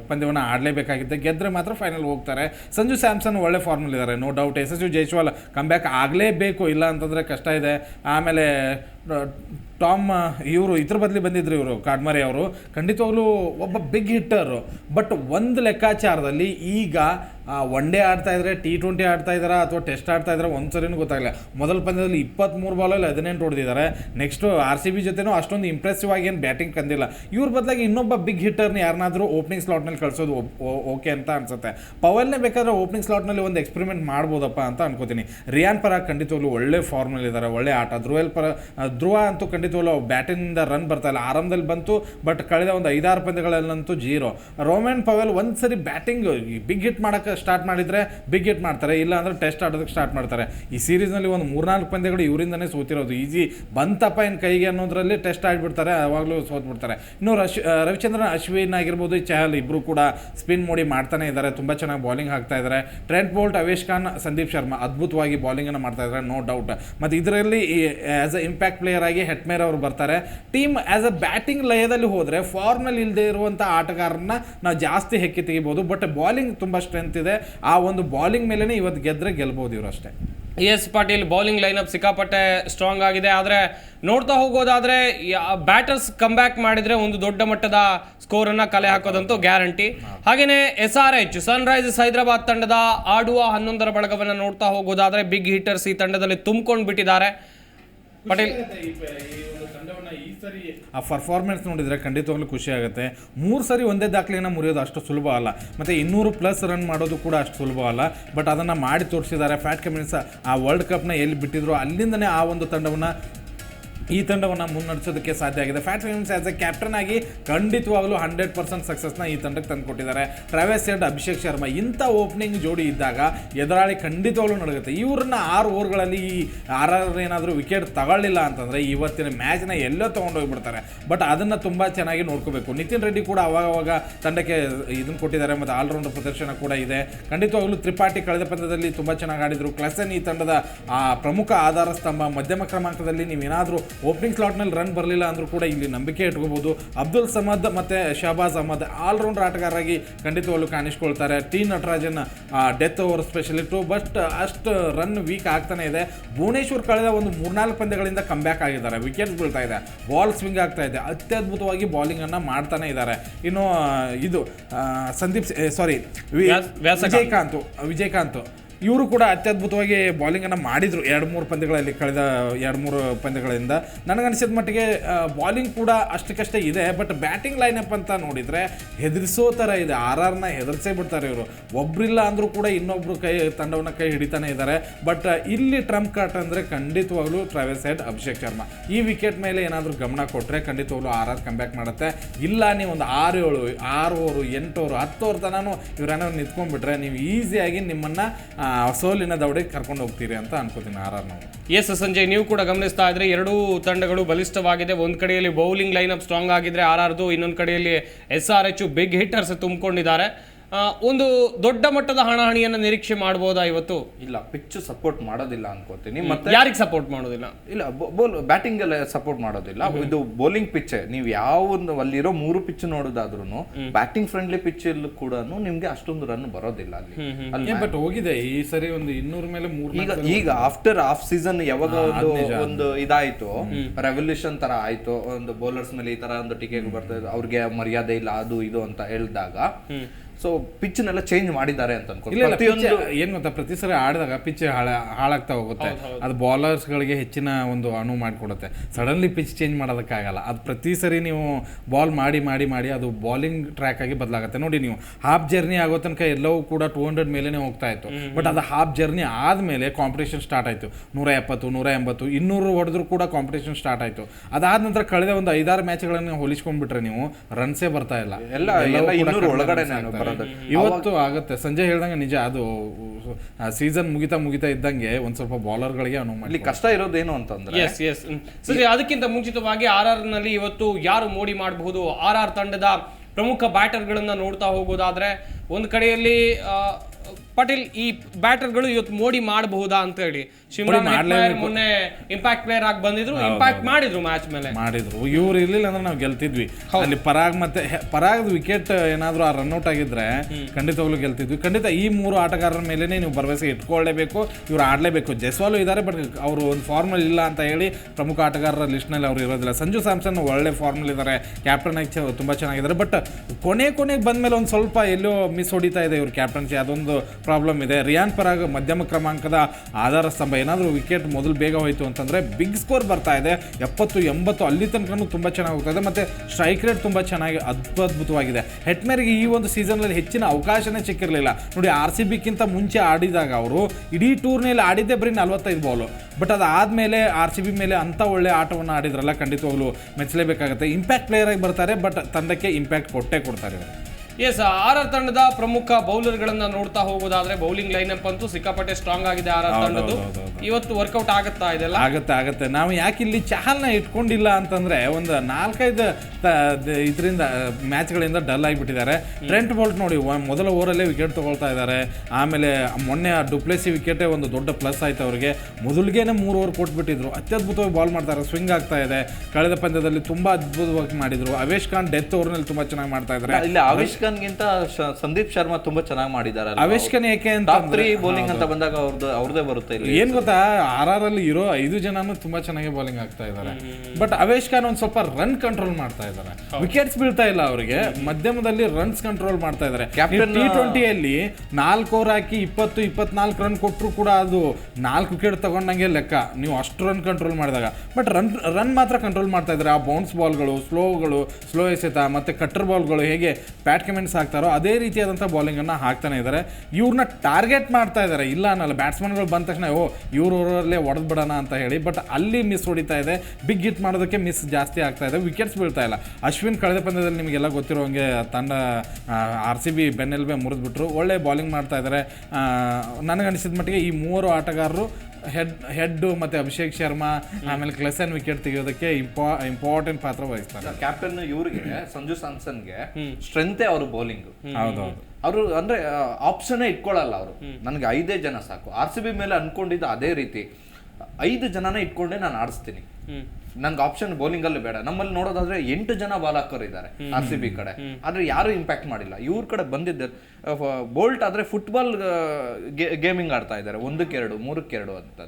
[SPEAKER 2] ಪಂದ್ಯವನ್ನು ಆಡಲೇಬೇಕಾಗಿದ್ದೆ ಗೆದ್ದರೆ ಮಾತ್ರ ಫೈನಲ್ ಹೋಗ್ತಾರೆ. ಸಂಜು ಸ್ಯಾಮ್ಸನ್ ಒಳ್ಳೆ ಫಾರ್ಮಲ್ ಇದ್ದಾರೆ no doubt S S U Jaiswal come back ಆಗಲೇಬೇಕು. ಇಲ್ಲ ಅಂತಂದರೆ ಕಷ್ಟ ಇದೆ. ಆಮೇಲೆ ಟಾಮ್ ಇವರು ಇದ್ರ ಬದಲಿ ಬಂದಿದ್ರು ಇವರು, ಕಾಡ್ಮರಿ ಅವರು. ಖಂಡಿತವಾಗ್ಲೂ ಒಬ್ಬ ಬಿಗ್ ಹಿಟ್ಟರು ಬಟ್ ಒಂದು ಲೆಕ್ಕಾಚಾರದಲ್ಲಿ ಈಗ ಒನ್ ಡೇ ಆಡ್ತಾ ಇದ್ರೆ ಟಿ ಟ್ವೆಂಟಿ ಆಡ್ತಾ ಇದ್ದಾರಾ ಅಥವಾ ಟೆಸ್ಟ್ ಆಡ್ತಾ ಇದ್ದಾರೆ ಒಂದ್ಸರಿನೂ ಗೊತ್ತಾಗಲ್ಲ ಮೊದಲ ಪಂದ್ಯದಲ್ಲಿ ಇಪ್ಪತ್ತ್ಮೂರು ಬಾಲಲ್ಲಿ ಹದಿನೆಂಟು ಹೊಡೆದಿದ್ದಾರೆ. ನೆಕ್ಸ್ಟು ಆರ್ ಸಿ ಬಿ ಜೊತೆನೂ ಅಷ್ಟೊಂದು ಇಂಪ್ರೆಸಿವ್ ಆಗಿ ಏನು ಬ್ಯಾಟಿಂಗ್ ಕಂದಿಲ್ಲ. ಇವ್ರ ಬದಲಾಗಿ ಇನ್ನೊಬ್ಬ ಬಿಗ್ ಹಿಟ್ಟರ್ನ ಯಾರನ್ನಾದರೂ ಓಪನಿಂಗ್ ಸ್ಲಾಟ್ನಲ್ಲಿ ಕಳಿಸೋದು ಓಕೆ ಅಂತ ಅನ್ಸುತ್ತೆ. ಪವಲ್ನೇ ಬೇಕಾದ್ರೆ ಓಪನಿಂಗ್ ಸ್ಲಾಟ್ನಲ್ಲಿ ಒಂದು ಎಕ್ಸ್ಪೆರಿಮೆಂಟ್ ಮಾಡ್ಬೋದಪ್ಪ ಅಂತ ಅನ್ಕೋತೀನಿ. ರಿಯಾನ್ ಪರ ಖಂಡಿತವಾಗ್ಲೂ ಒಳ್ಳೆ ಫಾರ್ಮಲ್ಲಿ ಇದ್ದಾರೆ ಒಳ್ಳೆ ಆಟ. ಧ್ರುವಲ್ ಪರ ಧ್ರುವ ಅಂತೂ ಖಂಡಿತವಾಗ್ಲೂ ಬ್ಯಾಟಿಂಗಿಂದ ರನ್ ಬರ್ತಾ ಇಲ್ಲ. ಆರಂಭದಲ್ಲಿ ಬಂತು, ಬಟ್ ಕಳೆದ ಒಂದು ಐದಾರು ಪಂದ್ಯಗಳಲ್ಲಂತೂ ಜೀರೋ. ರೋಮನ್ ಪವೆಲ್ ಒಂದ್ಸರಿ ಬ್ಯಾಟಿಂಗ್ ಬಿಗ್ ಹಿಟ್ ಮಾಡೋಕ್ಕೆ ಸ್ಟಾರ್ಟ್ ಮಾಡಿದರೆ ಬಿಗ್ ಹಿಟ್ ಮಾಡ್ತಾರೆ, ಇಲ್ಲ ಅಂದರೆ ಟೆಸ್ಟ್ ಆಡೋದಕ್ಕೆ ಸ್ಟಾರ್ಟ್ ಮಾಡ್ತಾರೆ. ಈ ಸೀರೀಸ್ನಲ್ಲಿ ಒಂದು ಮೂರ್ನಾಲ್ಕು ಪಂದ್ಯಗಳು ಇವರಿಂದನೇ ಸೋತಿರೋದು. ಈಸಿ ಬಂತಪ್ಪ ಏನು ಕೈಗೆ ಅನ್ನೋದ್ರಲ್ಲಿ ಟೆಸ್ಟ್ ಆಡಿಬಿಡ್ತಾರೆ ಯಾವಾಗಲೂ ಸೋತ್ಬಿಡ್ತಾರೆ. ಇನ್ನು ರಶ್ ರವಿಚಂದ್ರನ್ ಅಶ್ವಿನ್ ಆಗಿರ್ಬೋದು, ಚಹಲ್ ಇಬ್ಬರು ಕೂಡ ಸ್ಪಿನ್ ಮೋಡಿ ಮಾಡ್ತಾನೆ ಇದ್ದಾರೆ. ತುಂಬ ಚೆನ್ನಾಗಿ ಬಾಲಿಂಗ್ ಹಾಕ್ತಾ ಇದ್ದಾರೆ. ಟ್ರೆಂಟ್ ಬೋಲ್ಟ್, ಅವೇಶ್ ಖಾನ್, ಸಂದೀಪ್ ಶರ್ಮಾ ಅದ್ಭುತವಾಗಿ ಬಾಲಿಂಗನ್ನು ಮಾಡ್ತಾ ಇದ್ದಾರೆ, ನೋ ಡೌಟ್. ಮತ್ತು ಇದರಲ್ಲಿ ಆ್ಯಸ್ ಅ ಇಂಪ್ಯಾಕ್ಟ್ ಪ್ಲೇಯರ್ ಆಗಿ ಹೆಟ್ಮೇರ್ ಅವರು ಬರ್ತಾರೆ. ಟೀಮ್ ಆ್ಯಸ್ ಅ ಬ್ಯಾಟಿಂಗ್ ಲಯದಲ್ಲಿ ಹೋದರೆ ಫಾರ್ಮ್ನಲ್ಲಿ ಇಲ್ಲದೆ ಇರುವಂಥ ಆಟಗಾರರನ್ನ ನಾವು ಜಾಸ್ತಿ ಹೆಕ್ಕಿ ತೆಗಿಬೋದು. ಬಟ್ ಬಾಲಿಂಗ್ ತುಂಬ ಸ್ಟ್ರೆಂತ್ ಇದೆ. ಆ ಒಂದು ಬಾಲಿಂಗ್ ಮೇಲೇ ಇವತ್ತು ಗೆದ್ದರೆ ಗೆಲ್ಬೋದು ಇವರು ಅಷ್ಟೇ.
[SPEAKER 1] ಎಸ್ ಪಾಟೀಲ್ ಬೌಲಿಂಗ್ ಲೈನಪ್ ಸಿಕ್ಕಾಪಟ್ಟೆ ಸ್ಟ್ರಾಂಗ್ ಆಗಿದೆ. ಆದರೆ ನೋಡ್ತಾ ಹೋಗೋದಾದ್ರೆ ಬ್ಯಾಟರ್ಸ್ ಕಮ್ ಬ್ಯಾಕ್ ಮಾಡಿದ್ರೆ ಒಂದು ದೊಡ್ಡ ಮಟ್ಟದ ಸ್ಕೋರ್ ಅನ್ನ ಕಲೆ ಹಾಕೋದಂತೂ ಗ್ಯಾರಂಟಿ ಹಾಗೆಯೇ S R H sunrisers Hyderabad ತಂಡದ ಆಡುವ ಹನ್ನೊಂದರ ಬಳಗವನ್ನು ನೋಡ್ತಾ ಹೋಗೋದಾದ್ರೆ ಬಿಗ್ ಹಿಟ್ಟರ್ಸ್ ಈ ತಂಡದಲ್ಲಿ ತುಂಬಿಕೊಂಡು ಬಿಟ್ಟಿದ್ದಾರೆ ಪಟೇಲ್
[SPEAKER 2] ಆ ಪರ್ಫಾರ್ಮೆನ್ಸ್ ನೋಡಿದರೆ ಖಂಡಿತವಾಗ್ಲೂ ಖುಷಿ ಆಗುತ್ತೆ ಮೂರು ಸರಿ ಒಂದೇ ದಾಖಲೆಯನ್ನು ಮುರಿಯೋದು ಅಷ್ಟು ಸುಲಭ ಅಲ್ಲ. ಮತ್ತು ಇನ್ನೂರು ಪ್ಲಸ್ ರನ್ ಮಾಡೋದು ಕೂಡ ಅಷ್ಟು ಸುಲಭ ಅಲ್ಲ. ಬಟ್ ಅದನ್ನು ಮಾಡಿ ತೋರಿಸಿದ್ದಾರೆ. ಫ್ಯಾಟ್ ಕಮಿನ್ಸ್ ಆ ವರ್ಲ್ಡ್ ಕಪ್ನ ಎಲ್ಲಿ ಬಿಟ್ಟಿದ್ರು ಅಲ್ಲಿಂದನೇ ಆ ಒಂದು ತಂಡವನ್ನು ಈ ತಂಡವನ್ನು ಮುನ್ನಡೆಸೋದಕ್ಕೆ ಸಾಧ್ಯ ಆಗಿದೆ. Pat Cummins as a captain ಆಗಿ ಖಂಡಿತವಾಗಲೂ ಹಂಡ್ರೆಡ್ ಪರ್ಸೆಂಟ್ ಸಕ್ಸಸ್ನ ಈ ತಂಡಕ್ಕೆ ತಂದು ಕೊಟ್ಟಿದ್ದಾರೆ. ಟ್ರಾವೆಸ್ ಎಂಡ್ ಅಭಿಷೇಕ್ ಶರ್ಮಾ ಇಂಥ ಓಪನಿಂಗ್ ಜೋಡಿ ಇದ್ದಾಗ ಎದುರಾಳಿ ಖಂಡಿತವಾಗ್ಲೂ ನಡಗುತ್ತೆ. ಇವ್ರನ್ನ ಆರು ಓವರ್ಗಳಲ್ಲಿ ಈ ಆರ್ ಏನಾದರೂ ವಿಕೆಟ್ ತಗೊಳ್ಳಿಲ್ಲ ಅಂತಂದರೆ ಇವತ್ತಿನ ಮ್ಯಾಚ್ನ ಎಲ್ಲೋ ತೊಗೊಂಡೋಗ್ಬಿಡ್ತಾರೆ ಬಟ್ ಅದನ್ನು ತುಂಬ ಚೆನ್ನಾಗಿ ನೋಡ್ಕೋಬೇಕು. ನಿತಿನ್ ರೆಡ್ಡಿ ಕೂಡ ಅವಾಗ ಅವಾಗ ತಂಡಕ್ಕೆ ಇದನ್ನು ಕೊಟ್ಟಿದ್ದಾರೆ ಮತ್ತು ಆಲ್ರೌಂಡರ್ ಪ್ರದರ್ಶನ ಕೂಡ ಇದೆ. ಖಂಡಿತವಾಗಲೂ ತ್ರಿಪಾಠಿ ಕಳೆದ ಪಂದ್ಯದಲ್ಲಿ ತುಂಬ ಚೆನ್ನಾಗಿ ಆಡಿದರು. ಕ್ಲಸನ್ ಈ ತಂಡದ ಆ ಪ್ರಮುಖ ಆಧಾರ ಸ್ತಂಭ ಮಧ್ಯಮ ಕ್ರಮಾಂಕದಲ್ಲಿ ನೀವೇನಾದರೂ ಓಪನಿಂಗ್ ಸ್ಲಾಟ್ನಲ್ಲಿ ರನ್ ಬರಲಿಲ್ಲ ಅಂದರೂ ಕೂಡ ಇಲ್ಲಿ ನಂಬಿಕೆ ಇಟ್ಕೋಬೋದು. ಅಬ್ದುಲ್ ಸಮದ್ ಮತ್ತು ಶಹಬಾಜ್ ಅಹಮದ್ ಆಲ್ರೌಂಡರ್ ಆಟಗಾರರಾಗಿ ಖಂಡಿತವಾಗ್ಲೂ ಕಾಣಿಸ್ಕೊಳ್ತಾರೆ. T Natarajan death over specialist but ಅಷ್ಟು ರನ್ ವೀಕ್ ಆಗ್ತಾನೆ ಇದೆ. ಭುವನೇಶ್ವರ್ ಕಳೆದ ಒಂದು ಮೂರ್ನಾಲ್ಕು ಪಂದ್ಯಗಳಿಂದ ಕಮ್ಬ್ಯಾಕ್ ಆಗಿದ್ದಾರೆ. ವಿಕೆಟ್ ಬೀಳ್ತಾ ಇದೆ. ಬಾಲ್ ಸ್ವಿಂಗ್ ಆಗ್ತಾ ಇದೆ. ಅತ್ಯದ್ಭುತವಾಗಿ ಬಾಲಿಂಗನ್ನು ಮಾಡ್ತಾನೆ ಇದ್ದಾರೆ. ಇನ್ನು ಇದು ಸಂದೀಪ್ ಸಾರಿ. ವಿಜಯಕಾಂತ್ ವಿಜಯಕಾಂತ್. ಇವರು ಕೂಡ ಅತ್ಯದ್ಭುತವಾಗಿ ಬಾಲಿಂಗನ್ನು ಮಾಡಿದರು. ಎರಡು ಮೂರು ಪಂದ್ಯಗಳಲ್ಲಿ ಕಳೆದ, ಎರಡು ಮೂರು ಪಂದ್ಯಗಳಿಂದ. ನನಗನ್ಸಿದ ಮಟ್ಟಿಗೆ ಬಾಲಿಂಗ್ ಕೂಡ ಅಷ್ಟಕ್ಕಷ್ಟೇ ಇದೆ. ಬಟ್ ಬ್ಯಾಟಿಂಗ್ ಲೈನಪ್ ಅಂತ ನೋಡಿದರೆ ಹೆದರಿಸೋ ಥರ ಇದೆ. ಆರ್ ಆರ್ನ ಹೆದರ್ಸೇ ಬಿಡ್ತಾರೆ ಇವರು. ಒಬ್ರಿಲ್ಲ ಅಂದರೂ ಕೂಡ ಇನ್ನೊಬ್ಬರು ಕೈ, ತಂಡವನ್ನು ಕೈ ಹಿಡಿತಾನೆ ಇದ್ದಾರೆ ಬಟ್ ಇಲ್ಲಿ ಟ್ರಂಪ್ ಕಾರ್ಟ್ ಅಂದರೆ ಖಂಡಿತವಾಗಲೂ ಟ್ರಾವೆಲ್ಸ್ ಹೆಡ್ ಅಭಿಷೇಕ್ ಶರ್ಮಾ. ಈ ವಿಕೆಟ್ ಮೇಲೆ ಏನಾದರೂ ಗಮನ ಕೊಟ್ಟರೆ ಖಂಡಿತವಾಗಲೂ ಆರ್ ಆರ್ ಕಮ್ಬ್ಯಾಕ್ ಮಾಡುತ್ತೆ. ಇಲ್ಲ ನೀವು ಒಂದು ಆರು ಏಳು, ಆರು ಓವರು ಎಂಟು ಓವರು ಹತ್ತು ಓವರ್ ತನೂ ಇವರೇನೋ ನಿಂತ್ಕೊಂಡ್ಬಿಟ್ರೆ ನೀವು ಈಸಿಯಾಗಿ ನಿಮ್ಮನ್ನು ಸೋಲಿನ ದೌಡಿಗೆ ಕರ್ಕೊಂಡು ಹೋಗ್ತೀರಿ ಅಂತ ಅನ್ಕೋತೀನಿ ಆರ್ ಆರ್ ನಾವು.
[SPEAKER 1] ಎಸ್ ಸಂಜಯ್, ನೀವು ಕೂಡ ಗಮನಿಸ್ತಾ ಇದ್ರೆ ಎರಡೂ ತಂಡಗಳು ಬಲಿಷ್ಠವಾಗಿದೆ. ಒಂದು ಕಡೆಯಲ್ಲಿ ಬೌಲಿಂಗ್ ಲೈನ್ ಅಪ್ ಸ್ಟ್ರಾಂಗ್ ಆಗಿದ್ರೆ ಆರ್ ಆರ್ದು, ಇನ್ನೊಂದು ಕಡೆಯಲ್ಲಿ S R H big hitters ತುಂಬಿಕೊಂಡಿದ್ದಾರೆ. ಒಂದು ದೊಡ್ಡ ಮಟ್ಟದ ಹಣಾಹಣಿಯನ್ನು ನಿರೀಕ್ಷೆ ಮಾಡಬಹುದಾ ಇವತ್ತು?
[SPEAKER 3] ಇಲ್ಲ ಪಿಚ್ ಸಪೋರ್ಟ್ ಮಾಡೋದಿಲ್ಲ ಅನ್ಕೋತೀನಿ. ಮತ್ತೆ
[SPEAKER 1] ಯಾರಿಗೆ ಸಪೋರ್ಟ್ ಮಾಡೋದಿಲ್ಲ?
[SPEAKER 3] ಇಲ್ಲ ಬೋಲ್ ಬ್ಯಾಟಿಂಗ್ ಎಲ್ಲ ಸಪೋರ್ಟ್ ಮಾಡೋದಿಲ್ಲ. ಇದು ಬೌಲಿಂಗ್ ಪಿಚ್ ನೀವು ಯಾವ ಒಂದು ಅಲ್ಲಿರೋ ಮೂರು ಪಿಚ್ ನೋಡೋದಾದ್ರೂ ಬ್ಯಾಟಿಂಗ್ ಫ್ರೆಂಡ್ಲಿ ಪಿಚ್ ಕೂಡ ನಿಮ್ಗೆ ಅಷ್ಟೊಂದು ರನ್ ಬರೋದಿಲ್ಲ ಅಲ್ಲಿ.
[SPEAKER 2] ಬಟ್ ಹೋಗಿದೆ. ಈ ಸರಿ ಒಂದು ಇನ್ನೂರ ಮೇಲೆ ಮೂರು
[SPEAKER 3] ಈಗ ಈಗ ಆಫ್ಟರ್ ಆಫ್ ಸೀಸನ್ ಯಾವಾಗ ಒಂದು ಒಂದು ಇದಾಯ್ತು ರೆವಲ್ಯೂಷನ್ ತರ ಆಯ್ತು ಒಂದು ಬೌಲರ್ಸ್ ಮೇಲೆ ಈ ತರ ಒಂದು ಟೀಕೆಗಳು ಬರ್ತಾ ಇದೆ ಅವ್ರಿಗೆ ಮರ್ಯಾದೆ ಇಲ್ಲ ಅದು ಇದು ಅಂತ ಹೇಳಿದಾಗ ಸೊ ಪಿಚ್ನೆಲ್ಲ ಚೇಂಜ್ ಮಾಡಿದ್ದಾರೆ ಅಂತ
[SPEAKER 2] ಅನ್ಕೊಂಡು ಏನು ಗೊತ್ತಾ ಪ್ರತಿ ಸರಿ ಆಡಿದಾಗ ಪಿಚ್ ಹಾಳ ಹಾಳಾಗ್ತಾ ಹೋಗುತ್ತೆ. ಅದು ಬೌಲರ್ಸ್ಗಳಿಗೆ ಹೆಚ್ಚಿನ ಒಂದು ಅನುವು ಮಾಡಿಕೊಡುತ್ತೆ. ಸಡನ್ಲಿ ಪಿಚ್ ಚೇಂಜ್ ಮಾಡೋದಕ್ಕಾಗಲ್ಲ. ಅದು ಪ್ರತಿ ಸರಿ ನೀವು ಬಾಲ್ ಮಾಡಿ ಮಾಡಿ ಮಾಡಿ ಅದು ಬಾಲಿಂಗ್ ಟ್ರ್ಯಾಕ್ ಆಗಿ ಬದಲಾಗುತ್ತೆ. ನೋಡಿ ನೀವು ಹಾಫ್ ಜರ್ನಿ ಆಗೋ ತನಕ ಎಲ್ಲವೂ ಕೂಡ ಟೂ ಹಂಡ್ರೆಡ್ ಮೇಲೇ ಹೋಗ್ತಾ ಇತ್ತು. ಬಟ್ ಅದು ಹಾಫ್ ಜರ್ನಿ ಆದಮೇಲೆ ಕಾಂಪಿಟೇಷನ್ ಸ್ಟಾರ್ಟ್ ಆಯಿತು. ನೂರ ಎಪ್ಪತ್ತು ನೂರ ಎಂಬತ್ತು ಇನ್ನೂರು ಹೊಡೆದ್ರು ಕೂಡ ಕಾಂಪಿಟೇಷನ್ ಸ್ಟಾರ್ಟ್ ಆಯಿತು. ಅದಾದ ನಂತರ ಕಳೆದ ಒಂದು ಐದಾರು ಮ್ಯಾಚ್ಗಳನ್ನು ಹೋಲಿಸ್ಕೊಂಡ್ಬಿಟ್ರೆ ನೀವು ರನ್ಸೇ ಬರ್ತಾ ಇಲ್ಲ.
[SPEAKER 3] ಎಲ್ಲ ಒಳಗಡೆ
[SPEAKER 2] ಇವತ್ತು ಆಗುತ್ತೆ. ಸಂಜೆ ಹೇಳ್ದಂಗೆ ನಿಜ ಅದು ಸೀಸನ್ ಮುಗಿತಾ ಮುಗಿತಾ ಇದ್ದಂಗೆ ಒಂದ್ ಸ್ವಲ್ಪ ಬೌಲರ್ಗಳಿಗೆ ಅನುವು ಮಾಡಿ
[SPEAKER 3] ಇಲ್ಲಿ ಕಷ್ಟ ಇರೋದೇನು ಅಂತಂದ್ರೆ?
[SPEAKER 1] ಎಸ್ ಎಸ್ ಸರಿ ಅದಕ್ಕಿಂತ ಮುಂಚಿತವಾಗಿ ಆರ್ ಆರ್ನಲ್ಲಿ ಇವತ್ತು ಯಾರು ಮೋಡಿ ಮಾಡಬಹುದು? ಆರ್ ಆರ್ ತಂಡದ ಪ್ರಮುಖ ಬ್ಯಾಟರ್ಗಳನ್ನ ನೋಡ್ತಾ ಹೋಗೋದಾದ್ರೆ ಒಂದು ಕಡೆಯಲ್ಲಿ ಪಾಟೀಲ್ ಈ ಬ್ಯಾಟರ್ಗಳು ಇವತ್ತು ಮೋಡಿ ಮಾಡಬಹುದಾ ಅಂತ ಹೇಳಿ. ಶಿವರಾಮ್ ಮೊನ್ನೆ ಇಂಪ್ಯಾಕ್ಟ್ ಪ್ಲೇಯರ್ ಆಗಿ ಬಂದಿದ್ರು ಇಂಪ್ಯಾಕ್ಟ್ ಮಾಡಿದ್ರು ಮ್ಯಾಚ್ ಮೇಲೆ.
[SPEAKER 2] ಮಾಡಿದ್ರು. ಇವ್ರು ಇರ್ಲಿಲ್ಲ ಅಂದ್ರೆ ನಾವು ಗೆಲ್ತಿದ್ವಿ. ಅಲ್ಲಿ ಪರಾಗ್ ಮತ್ತೆ ಪರಾಗ್ ವಿಕೆಟ್ ಏನಾದ್ರು ಆ ರನ್ಔಟ್ ಆಗಿದ್ರೆ ಖಂಡಿತವಾಗ್ಲೂ ಗೆಲ್ತಿದ್ವಿ. ಖಂಡಿತ ಈ ಮೂರು ಆಟಗಾರರ ಮೇಲೆ ನೀವು ಭರವಸೆ ಇಟ್ಕೊಳ್ಳೇಬೇಕು ಇವ್ರು ಆಡ್ಲೇಬೇಕು. ಜಸ್ವಾಲು ಇದ್ದಾರೆ ಬಟ್ ಅವರು ಒಂದು ಫಾರ್ಮಲ್ ಇಲ್ಲ ಅಂತ ಹೇಳಿ ಪ್ರಮುಖ ಆಟಗಾರರ ಲಿಸ್ಟ್ನಲ್ಲಿ ಅವರು ಇರೋದಿಲ್ಲ. ಸಂಜು ಸ್ಯಾಮ್ಸನ್ ಒಳ್ಳೆ ಫಾರ್ಮಲ್ ಇದ್ದಾರೆ ಕ್ಯಾಪ್ಟನ್ ಆಗಿ ತುಂಬಾ ಚೆನ್ನಾಗಿದ್ದಾರೆ. ಬಟ್ ಕೊನೆ ಕೊನೆಗೆ ಬಂದ್ಮೇಲೆ ಒಂದು ಸ್ವಲ್ಪ ಎಲ್ಲೋ ಮಿಸ್ ಹೊಡಿತಾ ಇದೆ ಇವ್ರ ಕ್ಯಾಪ್ಟನ್ಸಿ ಅದೊಂದು ಪ್ರಾಬ್ಲಮ್ ಇದೆ. ರಿಯಾನ್ ಪರಾಗ್ ಮಧ್ಯಮ ಕ್ರಮಾಂಕದ ಆಧಾರ ಸ್ತಂಭ. ಏನಾದರೂ ವಿಕೆಟ್ ಮೊದಲು ಬೇಗ ಹೋಯಿತು ಅಂತಂದರೆ ಬಿಗ್ ಸ್ಕೋರ್ ಬರ್ತಾ ಇದೆ. ಎಪ್ಪತ್ತು, ಎಂಬತ್ತು ಅಲ್ಲಿ ತನಕನೂ ತುಂಬ ಚೆನ್ನಾಗಿ ಹೋಗ್ತಾ ಇದೆ. ಮತ್ತು ಸ್ಟ್ರೈಕ್ ರೇಟ್ ತುಂಬ ಚೆನ್ನಾಗಿ ಅದ್ಭುತವಾಗಿದೆ. ಹೆಟ್ಮೇರಿಗೆ ಈ ಒಂದು ಸೀಸನ್ನಲ್ಲಿ ಹೆಚ್ಚಿನ ಅವಕಾಶನೇ ಸಿಕ್ಕಿರಲಿಲ್ಲ. ನೋಡಿ ಆರ್ ಸಿ ಬಿಕ್ಕಿಂತ ಮುಂಚೆ ಆಡಿದಾಗ ಅವರು ಇಡೀ ಟೂರ್ನಿಯಲ್ಲಿ ಆಡಿದ್ದೆ ಬರೀ ನಲ್ವತ್ತೈದು ಬಾಲು ಬಟ್ ಅದಾದಮೇಲೆ ಆರ್ ಸಿ ಬಿ ಮೇಲೆ ಅಂಥ ಒಳ್ಳೆ ಆಟವನ್ನು ಆಡಿದ್ರಲ್ಲ ಖಂಡಿತವಾಗ್ಲೂ ಮೆಚ್ಚಲೇಬೇಕಾಗುತ್ತೆ. ಇಂಪ್ಯಾಕ್ಟ್ ಪ್ಲೇಯರಾಗಿ ಬರ್ತಾರೆ ಬಟ್ ತಂಡಕ್ಕೆ ಇಂಪ್ಯಾಕ್ಟ್ ಕೊಟ್ಟೇ ಕೊಡ್ತಾರೆ
[SPEAKER 1] ಎಸ್ ಆರ್ ಆರ್ ತಂಡದ ಪ್ರಮುಖ ಬೌಲರ್ ಗಳನ್ನ ನೋಡ್ತಾ ಹೋಗೋದಾದ್ರೆ ಬೌಲಿಂಗ್ ಲೈನ್ ಅಪ್ ಅಂತೂ ಸಿಕ್ಕಾಪಟ್ಟೆ ಸ್ಟ್ರಾಂಗ್ ಆಗಿದೆ ಆರ್ ಆರ್ ತಂಡದ್ದು. ಇವತ್ತು ವರ್ಕೌಟ್ ಆಗುತ್ತಾ ಇದೆಲ್ಲ?
[SPEAKER 2] ಆಗುತ್ತೆ ಆಗುತ್ತೆ. ನಾವು ಯಾಕೆ ಇಲ್ಲಿ ಚಹಲ್ನ ಇಟ್ಕೊಂಡಿಲ್ಲ ಅಂತಂದ್ರೆ ಒಂದು ನಾಲ್ಕೈದು ಇದರಿಂದ ಮ್ಯಾಚ್ಗಳಿಂದ ಡಲ್ ಆಗಿಬಿಟ್ಟಿದ್ದಾರೆ. ಟ್ರೆಂಟ್ ಬೋಲ್ಟ್ ನೋಡಿ ಮೊದಲ ಓವರಲ್ಲೇ ವಿಕೆಟ್ ತಗೊಳ್ತಾ ಇದ್ದಾರೆ. ಆಮೇಲೆ ಮೊನ್ನೆ ಡುಪ್ಲೆಸಿ ವಿಕೆಟ್ ಒಂದು ದೊಡ್ಡ ಪ್ಲಸ್ ಆಯ್ತು ಅವರಿಗೆ. ಮೊದಲಿಗೆನೆ ಮೂರು ಓವರ್ ಕೊಟ್ಬಿಟ್ಟಿದ್ರು. ಅತ್ಯದ್ಭುತವಾಗಿ ಬಾಲ್ ಮಾಡ್ತಾರೆ. ಸ್ವಿಂಗ್ ಆಗ್ತಾ ಇದೆ. ಕಳೆದ ಪಂದ್ಯದಲ್ಲಿ ತುಂಬಾ ಅದ್ಭುತವಾಗಿ ಮಾಡಿದ್ರು. ಅವೇಶ್ ಖಾನ್ ಡೆತ್ ಓವರ್ನಲ್ಲಿ ತುಂಬಾ ಚೆನ್ನಾಗಿ ಮಾಡ್ತಾ ಇದ್ದಾರೆ.
[SPEAKER 3] ಆವೇಶ್ ಸಂದೀಪ್ ಶರ್ಮಾ ತುಂಬಾ ಚೆನ್ನಾಗಿ ಮಾಡಿದ್ದಾರೆ
[SPEAKER 2] ಅವೇಶ್ ಖಾನ್ ಏಕೆ ಅಂತ
[SPEAKER 3] ತ್ರೀ ಬೌಲಿಂಗ್ ಅಂತ ಬಂದಾಗ ಅವ್ರದ್ದು ಅವ್ರದೇ ಬರುತ್ತೆ ಇಲ್ಲಿ.
[SPEAKER 2] ಏನ್ ಗೊತ್ತಾ? ಆರ್ ಆರ್ ಅಲ್ಲಿ ಇರೋ ಐದು ಜನನು ತುಂಬಾ ಚೆನ್ನಾಗಿ ಬೌಲಿಂಗ್ ಆಗ್ತಾ ಇದ್ದಾರೆ ಬಟ್ ಅವೇಶ್ ಖಾನ್ ಒಂದ್ ಸ್ವಲ್ಪ ರನ್ ಕಂಟ್ರೋಲ್ ಮಾಡ್ತಾ ಇದ್ದಾರೆ ವಿಕೆಟ್ಸ್ ಬೀಳ್ತಾ ಇಲ್ಲ ಅವರಿಗೆ. ಮಧ್ಯಮದಲ್ಲಿ ರನ್ಸ್ ಕಂಟ್ರೋಲ್ ಮಾಡ್ತಾ ಇದ್ದಾರೆ
[SPEAKER 3] ಕ್ಯಾಪ್ಟನ್
[SPEAKER 2] ಟಿ ಟ್ವೆಂಟಿಯಲ್ಲಿ ನಾಲ್ಕು ಓವರ್ ಹಾಕಿ ಇಪ್ಪತ್ತು ಇಪ್ಪತ್ನಾಲ್ಕು ರನ್ ಕೊಟ್ಟರು ಕೂಡ ಅದು ನಾಲ್ಕು ವಿಕೆಟ್ ತಗೊಂಡಂಗೆ ಲೆಕ್ಕ. ನೀವು ಅಷ್ಟು ರನ್ ಕಂಟ್ರೋಲ್ ಮಾಡಿದಾಗ. ಬಟ್ ರನ್ ರನ್ ಮಾತ್ರ ಕಂಟ್ರೋಲ್ ಮಾಡ್ತಾ ಇದ್ದಾರೆ ಆ ಬೌನ್ಸ್ ಬಾಲ್ಗಳು ಸ್ಲೋಗಳು ಸ್ಲೋ ಎಸೆತ ಮತ್ತೆ ಕಟ್ಟರ್ ಬಾಲ್ಗಳು ಹೇಗೆ ಪ್ಯಾಟ್ ಕಮೆಂಟ್ಸ್ ಹಾಕ್ತಾರೋ, ಅದೇ ರೀತಿಯಾದಂಥ ಬೌಲಿಂಗನ್ನು ಹಾಕ್ತಾನೆ ಇದ್ದಾರೆ ಇವ್ರನ್ನ ಟಾರ್ಗೆಟ್ ಮಾಡ್ತಾ ಇದ್ದಾರೆ ಇಲ್ಲ ಅನ್ನಲ್ಲ ಬ್ಯಾಟ್ಸ್ಮನ್ಗಳು ಬಂದ ತಕ್ಷಣ, ಓ ಇವ್ರವರಲ್ಲೇ ಹೊಡೆದ್ ಬಿಡೋಣ ಅಂತ ಹೇಳಿ ಬಟ್ ಅಲ್ಲಿ ಮಿಸ್ ಹೊಡಿತಾ ಇದೆ. ಬಿಗ್ ಹಿಟ್ ಮಾಡೋದಕ್ಕೆ ಮಿಸ್ ಜಾಸ್ತಿ ಆಗ್ತಾ ಇದೆ. ವಿಕೆಟ್ಸ್ ಬೀಳ್ತಾ ಇಲ್ಲ. ಅಶ್ವಿನ್ ಕಳೆದ ಪಂದ್ಯದಲ್ಲಿ ನಿಮಗೆಲ್ಲ ಗೊತ್ತಿರೋ ಹಂಗೆ ತಂಡ ಆರ್ ಸಿ ಬಿ ಬೆನ್ನೆಲ್ಬೆ ಮುರಿದ್ಬಿಟ್ರು. ಒಳ್ಳೆ ಬೌಲಿಂಗ್ ಮಾಡ್ತಾ ಇದ್ದಾರೆ ನನಗನಿಸಿದ ಮಟ್ಟಿಗೆ ಈ ಮೂವರು ಆಟಗಾರರು ಹೆಡ್ ಹೆಡ್ ಮತ್ತೆ ಅಭಿಷೇಕ್ ಶರ್ಮಾ ಆಮೇಲೆ ಕ್ಲೆಸನ್ ವಿಕೆಟ್ ತೆಗೆಯೋದಕ್ಕೆ ಇಂಪಾ ಇಂಪಾರ್ಟೆಂಟ್ ಪಾತ್ರ ವಹಿಸ್ತಾರೆ.
[SPEAKER 3] ಕ್ಯಾಪ್ಟನ್ ಇವರಿಗೆ ಸಂಜು ಸ್ಯಾಮ್ಸನ್ಗೆ ಸ್ಟ್ರೆಂತೆ ಅವರು ಬೌಲಿಂಗ್
[SPEAKER 2] ಹೌದೌದು
[SPEAKER 3] ಅವರು ಅಂದ್ರೆ ಆಪ್ಷನ್ ಇಟ್ಕೊಳ್ಳಲ್ಲ ಅವರು. ನನಗೆ ಐದೇ ಜನ ಸಾಕು. ಆರ್ ಸಿ ಬಿ ಮೇಲೆ ಅನ್ಕೊಂಡಿದ್ದ ಅದೇ ರೀತಿ. ಐದು ಜನನ ಇಟ್ಕೊಂಡೆ ನಾನು ಆಡಿಸ್ತೀನಿ. ನನ್ಗೆ ಆಪ್ಷನ್ ಬೌಲಿಂಗ್ ಅಲ್ಲಿ ಬೇಡ. ನಮ್ಮಲ್ಲಿ ನೋಡೋದಾದ್ರೆ ಎಂಟು ಜನ ಬಾಲ್ ಹಾಕೋರು ಇದ್ದಾರೆ ಆರ್ ಸಿ ಬಿ ಕಡೆ. ಆದ್ರೆ ಯಾರು ಇಂಪ್ಯಾಕ್ಟ್ ಮಾಡಿಲ್ಲ. ಇವ್ರ ಕಡೆ ಬಂದಿದ್ದ ಬೋಲ್ಟ್ ಆದ್ರೆ ಫುಟ್ಬಾಲ್ ಗೇಮಿಂಗ್ ಆಡ್ತಾ ಇದ್ದಾರೆ ಒಂದಕ್ಕೆ ಎರಡು ಮೂರಕ್ಕೆ ಎರಡು ಅಂತ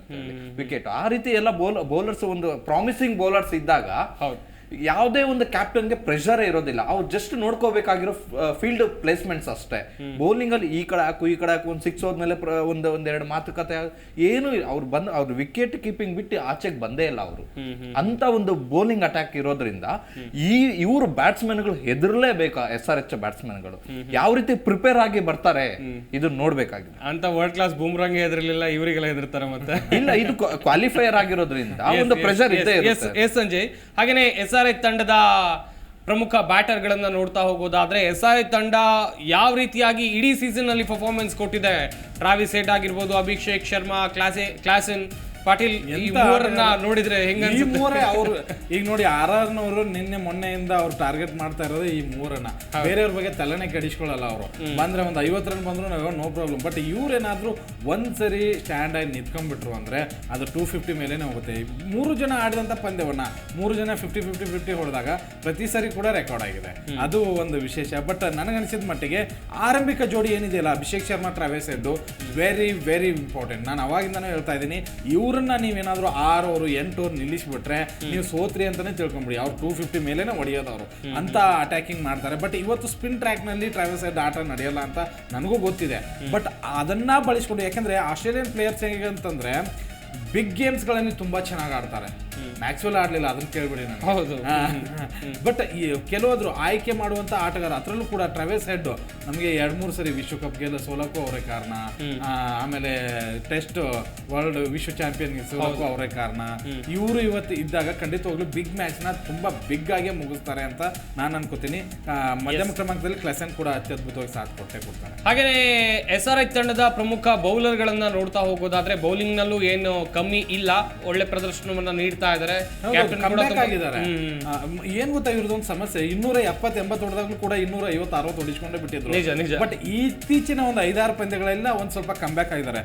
[SPEAKER 3] ವಿಕೆಟ್ ಆ ರೀತಿ ಎಲ್ಲ ಬೋಲ್ ಬೌಲರ್ಸ್ ಒಂದು ಪ್ರಾಮಿಸಿಂಗ್ ಬೌಲರ್ಸ್ ಇದ್ದಾಗ
[SPEAKER 1] ಹೌದು.
[SPEAKER 3] ಯಾವುದೇ ಒಂದು ಕ್ಯಾಪ್ಟನ್ಗೆ ಪ್ರೆಷರೇ ಇರೋದಿಲ್ಲ. ಅವ್ರು ಜಸ್ಟ್ ನೋಡ್ಕೋಬೇಕಾಗಿರೋ ಫೀಲ್ಡ್ ಪ್ಲೇಸ್ಮೆಂಟ್ಸ್ ಅಷ್ಟೇ. ಬೌಲಿಂಗ್ ಅಲ್ಲಿ ಈ ಕಡೆ ಹಾಕು ಈ ಕಡೆ ಹಾಕು ಒಂದು ಸಿಕ್ಸ್ ಹೋದ್ಮೇಲೆ ಒಂದು ಒಂದೆರಡು ಮಾತುಕತೆ ಏನು. ಅವ್ರು ಬಂದು ಅವ್ರು ವಿಕೆಟ್ ಕೀಪಿಂಗ್ ಬಿಟ್ಟು ಆಚೆಗೆ ಬಂದೇ ಇಲ್ಲ ಅವರು. ಅಂತ ಒಂದು ಬೌಲಿಂಗ್ ಅಟ್ಯಾಕ್ ಇರೋದ್ರಿಂದ ಈ ಇವರು ಬ್ಯಾಟ್ಸ್ಮನ್ಗಳು ಹೆದರ್ಲೇಬೇಕಾ ಎಸ್ ಆರ್ ಎಚ್ ಬ್ಯಾಟ್ಸ್ಮನ್ಗಳು ಯಾವ ರೀತಿ ಪ್ರಿಪೇರ್ ಆಗಿ ಬರ್ತಾರೆ ಇದು ನೋಡ್ಬೇಕಾಗಿದೆ
[SPEAKER 1] ಅಂತ ವರ್ಲ್ಡ್ ಕ್ಲಾಸ್ ಬೂಮ್ರಾಂಗ್ ಹೆದರ್ಲಿಲ್ಲ ಇವರಿಗೆಲ್ಲ ಹೆದರ್ತಾರೆ ಮತ್ತೆ.
[SPEAKER 3] ಇಲ್ಲ ಇದು ಕ್ವಾಲಿಫೈಯರ್ ಆಗಿರೋದ್ರಿಂದ ಒಂದು ಪ್ರೆಷರ್ ಇದೆ
[SPEAKER 1] ಎಸ್ ಸಂಜಯ್. ಹಾಗೇನೆ ಎಸ್ ಆರ್ ಐ ತಂಡದ ಪ್ರಮುಖ ಬ್ಯಾಟರ್ ಗಳನ್ನ ನೋಡ್ತಾ ಹೋಗೋದಾದ್ರೆ ಎಸ್ ಆರ್ ಐ ತಂಡ ಯಾವ ರೀತಿಯಾಗಿ ಇಡೀ ಸೀಸನ್ ಅಲ್ಲಿ ಪರ್ಫಾರ್ಮೆನ್ಸ್ ಕೊಟ್ಟಿದೆ. ಟ್ರಾವಿಸ್ ಸೇಟ್ ಆಗಿರ್ಬೋದು, ಅಭಿಷೇಕ್ ಶರ್ಮಾ, ಕ್ಲಾಸೆ ಕ್ಲಾಸನ್ ಪಾಟೀಲ್ ನೋಡಿದ್ರೆ ಹೆಂಗ
[SPEAKER 2] ಈ ಮೂರೇ ಅವ್ರು ಈಗ ನೋಡಿ ಆರ್ ಆರ್ನವರು ನಿನ್ನೆ ಮೊನ್ನೆಯಿಂದ ಅವ್ರು ಟಾರ್ಗೆಟ್ ಮಾಡ್ತಾ ಇರೋದು ಈ ಮೂರನ್ನ. ಬೇರೆಯವ್ರ ಬಗ್ಗೆ ತಲೆನೇ ಕೆಡಿಸ್ಕೊಳ್ಳಲ್ಲ ಅವರು. ಬಂದ್ರೆ ಒಂದು ಐವತ್ತು ರನ್ ಬಂದ್ರು ನೋ ಪ್ರಾಬ್ಲಮ್ ಬಟ್ ಇವ್ರೇನಾದ್ರೂ ಒಂದ್ ಸರಿ ಸ್ಟ್ಯಾಂಡ್ ಆಗಿ ನಿಂತ್ಕೊಂಡ್ಬಿಟ್ರು ಅಂದ್ರೆ ಅದು ಟೂ ಫಿಫ್ಟಿ ಮೇಲೇನೆ ಹೋಗುತ್ತೆ. ಮೂರು ಜನ ಆಡಿದಂತ ಪಂದ್ಯವನ್ನ ಮೂರು ಜನ ಫಿಫ್ಟಿ ಫಿಫ್ಟಿ ಫಿಫ್ಟಿ ಹೊಡೆದಾಗ ಪ್ರತಿ ಸರಿ ಕೂಡ ರೆಕಾರ್ಡ್ ಆಗಿದೆ. ಅದು ಒಂದು ವಿಶೇಷ. ಬಟ್ ನನಗನ್ಸಿದ ಮಟ್ಟಿಗೆ ಆರಂಭಿಕ ಜೋಡಿ ಏನಿದೆಯಲ್ಲ ಅಭಿಷೇಕ್ ಶರ್ಮಾ ಟ್ರಾವೆಸ್ ಎದ್ದು ವೆರಿ ವೆರಿ ಇಂಪಾರ್ಟೆಂಟ್ ನಾನು ಅವಾಗಿಂದನೂ ಹೇಳ್ತಾ ಇದ್ದೀನಿ ಇವ್ರನ್ನ ನೀವೇನಾದ್ರೂ ಆರು ಅವರು ಎಂಟು ಓವರ್ ನಿಲ್ಲಿಸ್ಬಿಟ್ರೆ ನೀವು ಸೋತ್ರಿ ಅಂತಾನೆ ತಿಳ್ಕೊಂಬಿಡಿ. ಅವ್ರು ಟೂ ಫಿಫ್ಟಿ ಮೇಲೇನೆ ಹೊಡೆಯೋದು ಅವರು ಅಂತ ಅಟ್ಯಾಕಿಂಗ್ ಮಾಡ್ತಾರೆ. ಬಟ್ ಇವತ್ತು ಸ್ಪಿನ್ ಟ್ರ್ಯಾಕ್ನಲ್ಲಿ ಟ್ರಾವೆಲ್ ಹೆಡ್ ಆಟ ನಡೆಯಲ್ಲ ಅಂತ ನನಗೂ ಗೊತ್ತಿದೆ. ಬಟ್ ಅದನ್ನ ಬಳಸ್ಕೊಂಡು ಯಾಕಂದ್ರೆ ಆಸ್ಟ್ರೇಲಿಯನ್ ಪ್ಲೇಯರ್ಸ್ ಹೇಗೆ ಅಂತಂದ್ರೆ ಬಿಗ್ ಗೇಮ್ಸ್ಗಳಲ್ಲಿ ತುಂಬಾ ಚೆನ್ನಾಗಿ ಆಡ್ತಾರೆ. ಮ್ಯಾಕ್ಸ್ವೆಲ್ ಆಡ್ಲಿಲ್ಲ ಅದನ್ನ ಕೇಳ್ಬಿಡಿ ನಾನು
[SPEAKER 1] ಹೌದು.
[SPEAKER 2] ಬಟ್ ಈ ಕೆಲವಾದ್ರು ಆಯ್ಕೆ ಮಾಡುವಂತ ಆಟಗಾರ ಅದರಲ್ಲೂ ಕೂಡ ಟ್ರಾವೆಲ್ಸ್ ಹೆಡ್ ನಮಗೆ ಎರಡ್ ಮೂರು ಸರಿ ವಿಶ್ವಕಪ್ ಗೆಲ್ಲ ಸೋಲಕ್ಕೂ ಅವರೇ ಕಾರಣ. ಆಮೇಲೆ ಟೆಸ್ಟ್ ವರ್ಲ್ಡ್ ವಿಶ್ವ ಚಾಂಪಿಯನ್ ಸೋಲಕ್ಕೂ ಅವರೇ ಕಾರಣ. ಇವರು ಇವತ್ತು ಇದ್ದಾಗ ಖಂಡಿತವಾಗ್ಲೂ ಬಿಗ್ ಮ್ಯಾಚ್ನ ತುಂಬಾ ಬಿಗ್ ಆಗಿ ಮುಗಿಸ್ತಾರೆ ಅಂತ ನಾನು ಅನ್ಕೋತೀನಿ. ಮಧ್ಯಮ ಕ್ರಮಾಂಕದಲ್ಲಿ ಕ್ಲೆಸನ್ ಕೂಡ ಅತ್ಯದ್ಭುತವಾಗಿ ಸಾಥ್ ಕೊಟ್ಟೆ ಕೊಡ್ತಾರೆ.
[SPEAKER 1] ಹಾಗೇನೆ ಎಸ್ ಆರ್ ಐ ತಂಡದ ಪ್ರಮುಖ ಬೌಲರ್ ಗಳನ್ನ ನೋಡ್ತಾ ಹೋಗೋದಾದ್ರೆ ಬೌಲಿಂಗ್ ನಲ್ಲೂ ಏನು ಕಮ್ಮಿ ಇಲ್ಲ. ಒಳ್ಳೆ ಪ್ರದರ್ಶನವನ್ನ ನೀಡ್ತಾ ಇದ್ದಾರೆ
[SPEAKER 2] ಆ, ಮ್- ಏನ್ ಗೊತ್ತಾ ಇವ್ರದೊಂದು ಸಮಸ್ಯೆ? ಇನ್ನೂರ ಎಪ್ಪತ್ ಎಂಬತ್ತು ಹೊಡೆದಾಗ್ಲೂ ಕೂಡ ಇನ್ನೂರ ಐವತ್ತು ಅರವತ್ತು ಹೊಡಿಸ್ಕೊಂಡೇ ಬಿಟ್ಟಿದ್ರು.
[SPEAKER 1] ನಿಜ ನಿಜ.
[SPEAKER 2] ಬಟ್ ಇತ್ತೀಚಿನ ಒಂದು ಐದಾರು ಪಂದ್ಯಗಳೆಲ್ಲ ಒಂದ್ ಸ್ವಲ್ಪ ಕಂಬ್ಯಾಕ್ ಆಗಿದ್ದಾರೆ.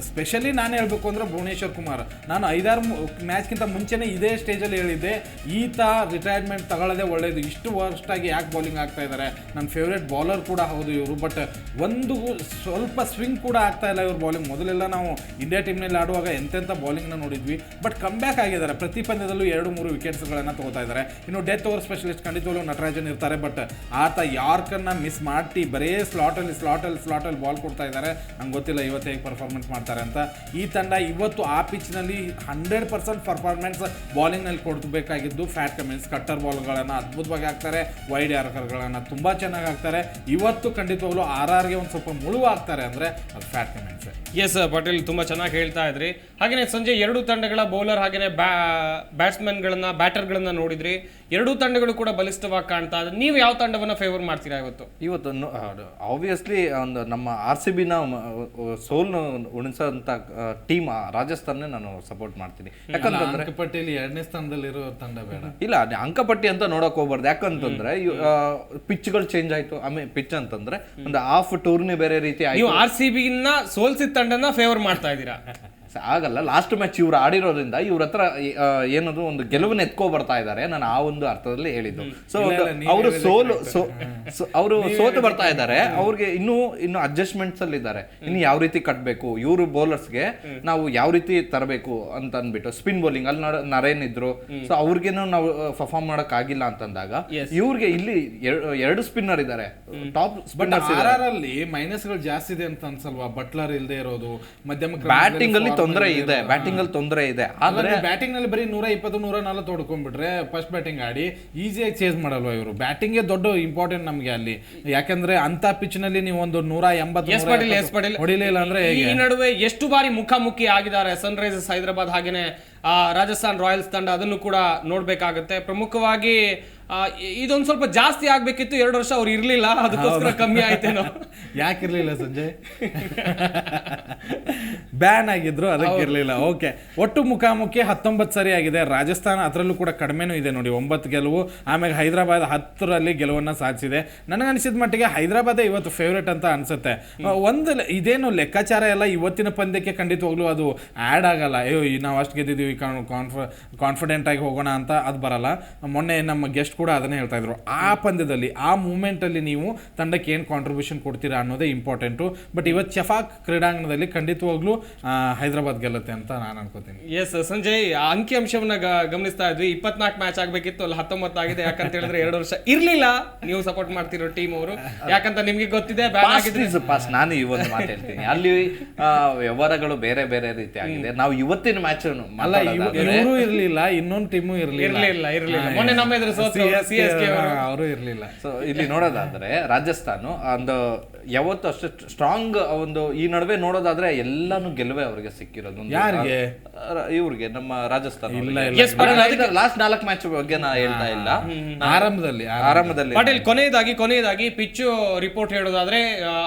[SPEAKER 2] ಸ್ಪೆಷಲಿ ನಾನು ಹೇಳ್ಬೇಕು ಅಂದ್ರೆ ಭುವನೇಶ್ವರ್ ಕುಮಾರ್. ನಾನು ಐದಾರು ಮ್ಯಾಚ್ಗಿಂತ ಮುಂಚೆನೆ ಇದೇ ಸ್ಟೇಜ್ ಅಲ್ಲಿ ಹೇಳಿದ್ದೆ ಈತ ರಿಟೈರ್ಮೆಂಟ್ ತಗೊಳ್ಳೋದೇ ಒಳ್ಳೇದು. ಇಷ್ಟು ವರ್ಷಾಗಿ ಯಾಕೆ ಬೌಲಿಂಗ್ ಆಗ್ತಾ ಇದ್ದಾರೆ ನನ್ನ ಫೇವ್ರೇಟ್ ಬೌಲರ್ ಕೂಡ ಹೌದು ಇವರು ಬಟ್ ಒಂದು ಸ್ವಲ್ಪ ಸ್ವಿಂಗ್ ಕೂಡ ಆಗ್ತಾ ಇಲ್ಲ ಇವ್ರ ಬೌಲಿಂಗ್ ಮೊದಲೆಲ್ಲ ನಾವು ಇಂಡಿಯಾ ಟೀಮ್ನಲ್ಲಿ ಆಡುವಾಗ ಎಂತೆಂಥ ಬೌಲಿಂಗ್ನ ನೋಡಿದ್ವಿ. ಬಟ್ ಕಮ್ ಕಂಬ್ಯಾಕ್ ಆಗಿದ್ದಾರೆ. ಪ್ರತಿ ಪಂದ್ಯದಲ್ಲೂ ಎರಡು ಮೂರು ವಿಕೆಟ್ಸ್ಗಳನ್ನು ತಗೋತಾ ಇದ್ದಾರೆ. ಇನ್ನು ಡೆತ್ ಓವರ್ ಸ್ಪೆಷಲಿಸ್ಟ್ ಖಂಡಿತವಾಗ್ಲೂ ನಟರಾಜನ್ ಇರ್ತಾರೆ, ಬಟ್ ಆತ ಯಾರ್ಕನ್ನ ಮಿಸ್ ಮಾಡಿ ಬರೇ ಸ್ಲಾಟಲ್ಲಿ ಸ್ಲಾಟಲ್ಲಿ ಸ್ಲಾಟಲ್ಲಿ ಬಾಲ್ ಕೊಡ್ತಾ ಇದ್ದಾರೆ. ನಂಗೆ ಗೊತ್ತಿಲ್ಲ ಇವತ್ತು ಹೇಗೆ ಪರ್ಫಾರ್ಮೆನ್ಸ್ ಮಾಡ್ತಾರೆ ಅಂತ. ಈ ತಂಡ ಇವತ್ತು ಆ ಪಿಚ್ನಲ್ಲಿ ಹಂಡ್ರೆಡ್ ಪರ್ಸೆಂಟ್ ಪರ್ಫಾರ್ಮೆನ್ಸ್ ಬಾಲಿಂಗ್ನಲ್ಲಿ ಕೊಡಬೇಕಾಗಿದ್ದು ಫ್ಯಾಟ್ ಕಮೆಂಟ್ಸ್ ಕಟ್ಟರ್ ಬಾಲ್ಗಳನ್ನು ಅದ್ಭುತವಾಗಿ ಹಾಕ್ತಾರೆ ವೈಡ್ ಯಾರ್ಕರ್ಗಳನ್ನು ತುಂಬ ಚೆನ್ನಾಗಿ ಹಾಕ್ತಾರೆ. ಇವತ್ತು ಖಂಡಿತವಾಗ್ಲೂ ಆರ್ ಆರ್ಗೆ ಒಂದು ಸ್ವಲ್ಪ ಮುಳುವು ಹಾಕ್ತಾರೆ ಅಂದರೆ ಅದು ಫ್ಯಾಟ್ ಕಮೆಂಟ್ಸ್
[SPEAKER 1] ಎಸ್ ಪಟೇಲ್ ತುಂಬಾ ಚೆನ್ನಾಗಿ ಹೇಳ್ತಾ ಇದ್ರಿ. ಹಾಗೇನೆ ಸಂಜೆ ಎರಡು ತಂಡಗಳ ಬೌಲರ್ ಹಾಗೆಯೇ ಬ್ಯಾ ಬ್ಯಾಟ್ಸ್ಮನ್ಗಳನ್ನು ಬ್ಯಾಟರ್ಗಳನ್ನು ನೋಡಿದ್ರಿ. ಎರಡೂ ತಂಡಗಳು ಕೂಡ ಬಲಿಷ್ಠವಾಗಿ ಕಾಣ್ತಾ ಇದೆ ನೀವು ಯಾವ ತಂಡವನ್ನ ಫೇವರ್ ಮಾಡ್ತೀರಾ ಇವತ್ತು?
[SPEAKER 3] ಇವತ್ತು ಆಬ್ವಿಯಸ್ಲಿ ಒಂದು ನಮ್ಮ ಆರ್ ಸಿ ಬಿನ ಸೋಲ್ನ ಉಣಿಸೋಂಥ ಟೀಮ್ ರಾಜಸ್ಥಾನ ನಾನು ಸಪೋರ್ಟ್ ಮಾಡ್ತೀನಿ. ಯಾಕಂತಂದ್ರೆ
[SPEAKER 2] ಪಟ್ಟಿಯಲ್ಲಿ ಎರಡನೇ ಸ್ಥಾನದಲ್ಲಿರೋ ತಂಡ ಬೇಡ.
[SPEAKER 3] ಇಲ್ಲ ಅದೇ ಅಂಕಪಟ್ಟಿ ಅಂತ ನೋಡಕ್ ಹೋಗ್ಬಾರ್ದು. ಯಾಕಂತಂದ್ರೆ ಪಿಚ್ಗಳು ಚೇಂಜ್ ಆಯ್ತು. ಆಮೇಲೆ ಪಿಚ್ ಅಂತಂದ್ರೆ ಒಂದು ಹಾಫ್ ಟೂರ್ನಿ ಬೇರೆ ರೀತಿ ಆಯ್ತು.
[SPEAKER 1] ನೀವು ಆರ್ ಸಿ ಬಿನ ಸೋಲ್ಸಿದ ತಂಡನ ಫೇವರ್ ಮಾಡ್ತಾ ಇದ್ದೀರಾ?
[SPEAKER 3] ಆಗಲ್ಲ. ಲಾಸ್ಟ್ ಮ್ಯಾಚ್ ಇವ್ರು ಆಡಿರೋದ್ರಿಂದ ಇವ್ರ ಹತ್ರ ಏನದು ಒಂದು ಗೆಲುವನ್ನ ಎತ್ಕೊ ಬರ್ತಾ ಇದ್ದಾರೆ ನಾನು ಆ ಒಂದು ಅರ್ಥದಲ್ಲಿ ಹೇಳಿದ್ದು. ಸೊ ಅವರು ಸೋಲು ಅವರು ಸೋತು ಬರ್ತಾ ಇದ್ದಾರೆ ಅವ್ರಿಗೆ ಇನ್ನೂ ಇನ್ನು ಅಡ್ಜಸ್ಟ್ಮೆಂಟ್ಸ್ ಅಲ್ಲಿ ಇದ್ದಾರೆ. ಇನ್ನು ಯಾವ ರೀತಿ ಕಟ್ಟಬೇಕು ಇವರು ಬೌಲರ್ಸ್ಗೆ ನಾವು ಯಾವ ರೀತಿ ತರಬೇಕು ಅಂತ ಅಂದ್ಬಿಟ್ಟು ಸ್ಪಿನ್ ಬೌಲಿಂಗ್ ಅಲ್ಲಿ ನರೇನ್ ಇದ್ರು ಸೊ ಅವ್ರಿಗೇನು ನಾವು ಪರ್ಫಾರ್ಮ್ ಮಾಡಕ್ ಆಗಿಲ್ಲ ಅಂತಂದಾಗ ಇವ್ರಿಗೆ ಇಲ್ಲಿ ಎರಡು ಸ್ಪಿನ್ನರ್ ಇದ್ದಾರೆ. ಟಾಪ್ ಸ್ಪಿನ್ನರ್ಸ್
[SPEAKER 2] ಮೈನಸ್ಗಳು ಜಾಸ್ತಿ ಇದೆ ಅಂತ ಅನ್ಸಲ್ವಾ? ಬಟ್ಲರ್ ಇಲ್ಲದೆ ಇರೋದು ಮಧ್ಯಮ
[SPEAKER 3] ಬ್ಯಾಟಿಂಗ್ ಅಲ್ಲಿ ತೊಂದರೆ ಇದೆ ಬ್ಯಾಟಿಂಗ್ ಅಲ್ಲಿ ತೊಂದರೆ ಇದೆ. ಆದ್ರೆ
[SPEAKER 2] ಬ್ಯಾಟಿಂಗ್ನಲ್ಲಿ ಬರೀ ನೂರ ಇಪ್ಪತ್ತು ನೂರ ನಾಲ್ಕು ತೊಡ್ಕೊಂಡ್ಬಿಟ್ರೆ ಫಸ್ಟ್ ಬ್ಯಾಟಿಂಗ್ ಆಡಿ ಈಸಿಯಾಗಿ ಚೇಸ್ ಮಾಡಲ್ವಾ ಇವರು? ಬ್ಯಾಟಿಂಗ್ ದೊಡ್ಡ ಇಂಪಾರ್ಟೆಂಟ್ ನಮ್ಗೆ ಅಲ್ಲಿ. ಯಾಕಂದ್ರೆ ಅಂತ ಪಿಚ್ನಲ್ಲಿ ನೀವು ಒಂದು ನೂರ ಎಂಬತ್ತು
[SPEAKER 1] ಎಸ್
[SPEAKER 2] ನೂರ
[SPEAKER 1] ಪಾಟೀಲ್ ಎಸ್
[SPEAKER 2] ಎಪ್ಪತ್ತು
[SPEAKER 1] ಪಾಟೀಲ್.
[SPEAKER 2] ಹೊಡಿಲಿಲ್ಲ ಅಂದ್ರೆ
[SPEAKER 1] ಈ ನಡುವೆ ಎಷ್ಟು ಬಾರಿ ಮುಖಾಮುಖಿ ಆಗಿದ್ದಾರೆ ಸನ್ ರೈಸರ್ಸ್ ಹೈದರಾಬಾದ್ ಹಾಗೇನೆ ರಾಜಸ್ಥಾನ್ ರಾಯಲ್ಸ್ ತಂಡ ಅದನ್ನು ಕೂಡ ನೋಡ್ಬೇಕಾಗುತ್ತೆ. ಪ್ರಮುಖವಾಗಿ ಇದೊಂದು ಸ್ವಲ್ಪ ಜಾಸ್ತಿ ಆಗ್ಬೇಕಿತ್ತು. ಎರಡು ವರ್ಷ ಅವ್ರು ಇರಲಿಲ್ಲ. ಅದಕ್ಕೋಸ್ಕರ ಕಮ್ಮಿ ಆಯ್ತೇನೋ.
[SPEAKER 2] ಯಾಕೆ ಇರಲಿಲ್ಲ ಸಂಜಯ್? ಬ್ಯಾನ್ ಆಗಿದ್ರು ಅದಕ್ಕೆ ಇರಲಿಲ್ಲ. ಓಕೆ. ಒಟ್ಟು ಮುಖಾಮುಖಿ ಹತ್ತೊಂಬತ್ತು ಸರಿ ಆಗಿದೆ. ರಾಜಸ್ಥಾನ ಅದರಲ್ಲೂ ಕೂಡ ಕಡಿಮೆನೂ ಇದೆ ನೋಡಿ. ಒಂಬತ್ತು ಗೆಲುವು ಆಮೇಲೆ ಹೈದರಾಬಾದ್ ಹತ್ತರಲ್ಲಿ ಗೆಲುವನ್ನು ಸಾಧಿಸಿದೆ. ನನಗನ್ಸಿದ ಮಟ್ಟಿಗೆ ಹೈದರಾಬಾದೇ ಇವತ್ತು ಫೇವ್ರೇಟ್ ಅಂತ ಅನಿಸುತ್ತೆ. ಒಂದು ಇದೇನು ಲೆಕ್ಕಾಚಾರ ಎಲ್ಲ ಇವತ್ತಿನ ಪಂದ್ಯಕ್ಕೆ ಖಂಡಿತವಾಗ್ಲೂ ಅದು ಆ್ಯಡ್ ಆಗಲ್ಲ. ಅಯ್ಯೋ ನಾವು ಅಷ್ಟು ಗೆದ್ದಿದ್ದೀವಿ ಕಾನ್ಫ ಕಾನ್ಫಿಡೆಂಟ್ ಆಗಿ ಹೋಗೋಣ ಅಂತ ಅದು ಬರಲ್ಲ. ಮೊನ್ನೆ ನಮ್ಮ ಗೆಸ್ಟ್ ಕೂಡ ಅದನ್ನೇ ಹೇಳ್ತಾ ಇದ್ರು. ಆ ಪಂದ್ಯದಲ್ಲಿ ಆ ಮೂಮೆಂಟ್ ಅಲ್ಲಿ ನೀವು ತಂಡಕ್ಕೆ ಏನು ಕಾಂಟ್ರಿಬ್ಯೂಷನ್ ಕೊಡ್ತೀರಾ ಅನ್ನೋದೇ ಇಂಪಾರ್ಟೆಂಟು ಬಟ್ ಇವತ್ತು ಚಫಾಕ್ ಕ್ರೀಡಾಂಗಣದಲ್ಲಿ ಖಂಡಿತವಾಗ್ಲೂ ಹೈದರಾಬಾದ್ ಗೆಲ್ಲುತ್ತೆ ಅಂತ ನಾನು ಅನ್ಕೋತೀನಿ.
[SPEAKER 1] ಎಸ್ ಸಂಜಯ್ ಆ ಅಂಕಿಅಂಶವನ್ನ ಗಮನಿಸ್ತಾ ಇದ್ವಿ. ಇಪ್ಪತ್ನಾಲ್ಕು ಮ್ಯಾಚ್ ಆಗಬೇಕಿತ್ತು ಅಲ್ಲಿ ಹತ್ತೊಂಬತ್ತು ಆಗಿದೆ. ಯಾಕಂತ ಹೇಳಿದ್ರೆ ಎರಡು ವರ್ಷ ಇರ್ಲಿಲ್ಲ. ನೀವು ಸಪೋರ್ಟ್ ಮಾಡ್ತಿರೋ ಟೀಮ್ ಅವರು. ಯಾಕಂತ ನಿಮಗೆ ಗೊತ್ತಿದೆ
[SPEAKER 3] ನಾನು ಈ ಒಂದು ಮಾತು ಹೇಳ್ತೀನಿ. ಅಲ್ಲಿ ಆ, ವ್ಯವಹಾರಗಳು ಬೇರೆ ಬೇರೆ ರೀತಿ ಆಗಿದೆ. ನಾವು ಇವತ್ತಿನ ಮ್ಯಾಚ್
[SPEAKER 2] ಅಲ್ಲ ಇವರು ಇರ್ಲಿಲ್ಲ ಇನ್ನೊಂದು ಟೀಮು ಇರ್ಲಿಲ್ಲ.
[SPEAKER 1] ಇರ್ಲಿಲ್ಲ ಇರ್ಲಿಲ್ಲ. ಮೊನ್ನೆ ನಮ್ಮ ಎದುರು ಸೋತ್ರು ಸಿ ಎಸ್ ಕೆ ಅವರು.
[SPEAKER 2] ಇರ್ಲಿಲ್ಲ.
[SPEAKER 3] ಸೊ ಇಲ್ಲಿ ನೋಡೋದಾದ್ರೆ ರಾಜಸ್ಥಾನ ಒಂದು ಯಾವತ್ತು ಅಷ್ಟು ಸ್ಟ್ರಾಂಗ್ ಒಂದು ಈ ನಡುವೆ ನೋಡೋದಾದ್ರೆ ಎಲ್ಲಾನು ಗೆಲುವೆ ಅವರಿಗೆ ಸಿಕ್ಕಿರೋದು
[SPEAKER 2] ಯಾರಿಗೆ?
[SPEAKER 3] ಇವ್ರಿಗೆ ನಮ್ಮ ರಾಜಸ್ಥಾನ
[SPEAKER 2] ಇಲ್ಲ,
[SPEAKER 3] ಲಾಸ್ಟ್ ನಾಲ್ಕು ಮ್ಯಾಚ್ ಬಗ್ಗೆ ನಾ ಹೇಳ್ತಾ ಇಲ್ಲ.
[SPEAKER 2] ಆರಂಭದಲ್ಲಿ
[SPEAKER 3] ಆರಂಭದಲ್ಲಿ.
[SPEAKER 1] ಪಾಟೀಲ್ ಕೊನೆಯದಾಗಿ ಕೊನೆಯದಾಗಿ ಪಿಚ್ ರಿಪೋರ್ಟ್ ಹೇಳೋದಾದ್ರೆ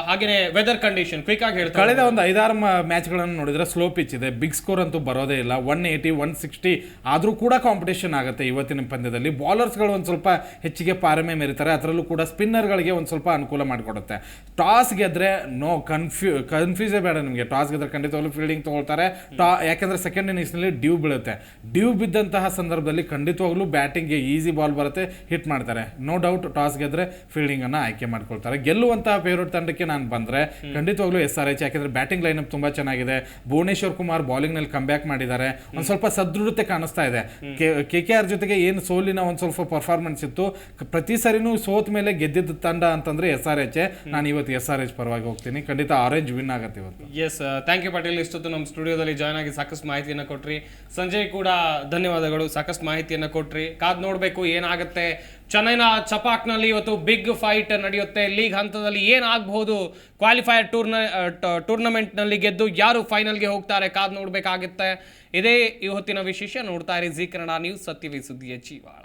[SPEAKER 1] ಹಾಗೆ ಹಾಗೇನೆ ವೆದರ್ ಕಂಡೀಷನ್ ಕ್ವಿಕ್ ಆಗಿ ಹೇಳ್ತಾರೆ
[SPEAKER 2] ಕಳೆದ ಒಂದು ಐದಾರು ಮ್ಯಾಚ್ಗಳನ್ನು ನೋಡಿದ್ರೆ ಸ್ಲೋ ಪಿಚ್ ಇದೆ. ಬಿಗ್ ಸ್ಕೋರ್ ಅಂತೂ ಬರೋದೇ ಇಲ್ಲ. ಒನ್ ಏಯ್ಟಿ ಒನ್ ಸಿಕ್ಸ್ಟಿ ಆದರೂ ಕೂಡ ಕಾಂಪಿಟೇಷನ್ ಆಗುತ್ತೆ ಇವತ್ತಿನ ಪಂದ್ಯದಲ್ಲಿ. ಬಾಲರ್ಸ್ಗಳು ಒಂದು ಸ್ವಲ್ಪ ಹೆಚ್ಚಿಗೆ ಪಾರಮೆ ಮೆರೀತಾರೆ ಅದರಲ್ಲೂ ಕೂಡ ಸ್ಪಿನ್ನರ್ಗಳಿಗೆ ಒಂದು ಸ್ವಲ್ಪ ಅನುಕೂಲ ಮಾಡಿಕೊಡುತ್ತೆ. ಟಾಸ್ ಗೆದ್ರೆ ನೋ ಕನ್ಫ್ಯೂ ಕನ್ಫ್ಯೂಸೇ ಬೇಡ ನಿಮಗೆ. ಟಾಸ್ ಗೆದ್ರೆ ಖಂಡಿತವಾಗ್ಲೂ ಫೀಲ್ಡಿಂಗ್ ತಗೊಳ್ತಾರೆ. ಟಾ ಯಾಕೆಂದರೆ ಸೆಕೆಂಡ್ ಇನ್ನಿಂಗ್ಸ್ನಲ್ಲಿ ಡ್ಯೂ ಬೀಳುತ್ತೆ. ಡ್ಯೂ ಬಿದ್ದಂತಹ ಸಂದರ್ಭದಲ್ಲಿ ಖಂಡಿತವಾಗ್ಲೂ ಬ್ಯಾಟಿಂಗ್ಗೆ ಈಸಿ ಬಾಲ್ ಬರುತ್ತೆ ಹಿಟ್ ಮಾಡ್ತಾರೆ. ನೋ ಡೌಟ್ ಟಾಸ್ ಗೆದ್ರೆ ಫೀಲ್ಡಿಂಗ್ ಅನ್ನ ಆಯ್ಕೆ ಮಾಡ್ಕೊಳ್ತಾರೆ. ಗೆಲ್ಲುವಂತಹ ಫೇವ್ರೇಟ್ ತಂಡಕ್ಕೆ ನಾನು ಬಂದ್ರೆ ಖಂಡಿತವಾಗ್ಲೂ ಎಸ್ ಆರ್ ಎಚ್ ಯಾಕಂದ್ರೆ ಬ್ಯಾಟಿಂಗ್ ಲೈನಪ್ ತುಂಬಾ ಚೆನ್ನಾಗಿದೆ. ಭುವನೇಶ್ವರ್ ಕುಮಾರ್ ಬೌಲಿಂಗ್ನಲ್ಲಿ ಕಂಬ್ಯಾಕ್ ಮಾಡಿದ್ದಾರೆ. ಒಂದ್ ಸ್ವಲ್ಪ ಸದೃಢತೆ ಕಾಣಿಸ್ತಾ ಇದೆ. ಕೆ ಕೆ ಆರ್ ಜೊತೆಗೆ ಏನು ಸೋಲಿನ ಒಂದ್ ಸ್ವಲ್ಪ ಪರ್ಫಾರ್ಮೆನ್ಸ್ ಇತ್ತು. ಪ್ರತಿ ಸರಿನೂ ಸೋತ್ ಮೇಲೆ ಗೆದ್ದಿದ್ದ ತಂಡ ಅಂತಂದ್ರೆ ಎಸ್ ಆರ್ ಎಚ್ ನಾನು ಇವತ್ತು ಎಸ್ ಆರ್ ಎಚ್ ಪರವಾಗಿ ಹೋಗ್ತೀನಿ. ಖಂಡಿತ ಆರೆಂಜ್ ವಿನ್ ಆಗತ್ತೆ ಇವತ್ತು.
[SPEAKER 1] ಎಸ್ ಥ್ಯಾಂಕ್ ಯು ಪಾಟೀಲ್ ಇಷ್ಟೊತ್ತು ನಮ್ಮ ಸ್ಟುಡಿಯೋದಲ್ಲಿ ಜಾಯ್ನ್ ಆಗಿ ಸಾಕಷ್ಟು ಮಾಹಿತಿಯನ್ನು ಕೊಟ್ರಿ. ಸಂಜಯ್ ಕೂಡ ಧನ್ಯವಾದಗಳು. ಸಾಕಷ್ಟು ಮಾಹಿತಿಯನ್ನು ಕೊಟ್ರಿ. ಕಾದ್ ನೋಡಬೇಕು ಏನಾಗುತ್ತೆ. ಚೆನ್ನೈನ ಚಪಾಕ್ನಲ್ಲಿ ಇವತ್ತು ಬಿಗ್ ಫೈಟ್ ನಡೆಯುತ್ತೆ. ಲೀಗ್ ಹಂತದಲ್ಲಿ ಏನಾಗಬಹುದು? ಕ್ವಾಲಿಫೈಯರ್ ಟೂರ್ನ ಟೂರ್ನಮೆಂಟ್ನಲ್ಲಿ ಗೆದ್ದು ಯಾರು ಫೈನಲ್ಗೆ ಹೋಗ್ತಾರೆ? ಕಾದು ನೋಡಬೇಕಾಗುತ್ತೆ. ಇದೇ ಇವತ್ತಿನ ವಿಶೇಷ ನೋಡ್ತಾ ಇರಿ. ಜಿ ಕನ್ನಡ ನ್ಯೂಸ್ ಸತ್ಯವಿ ಸುದ್ದಿಯ ಜೀವಾಳ.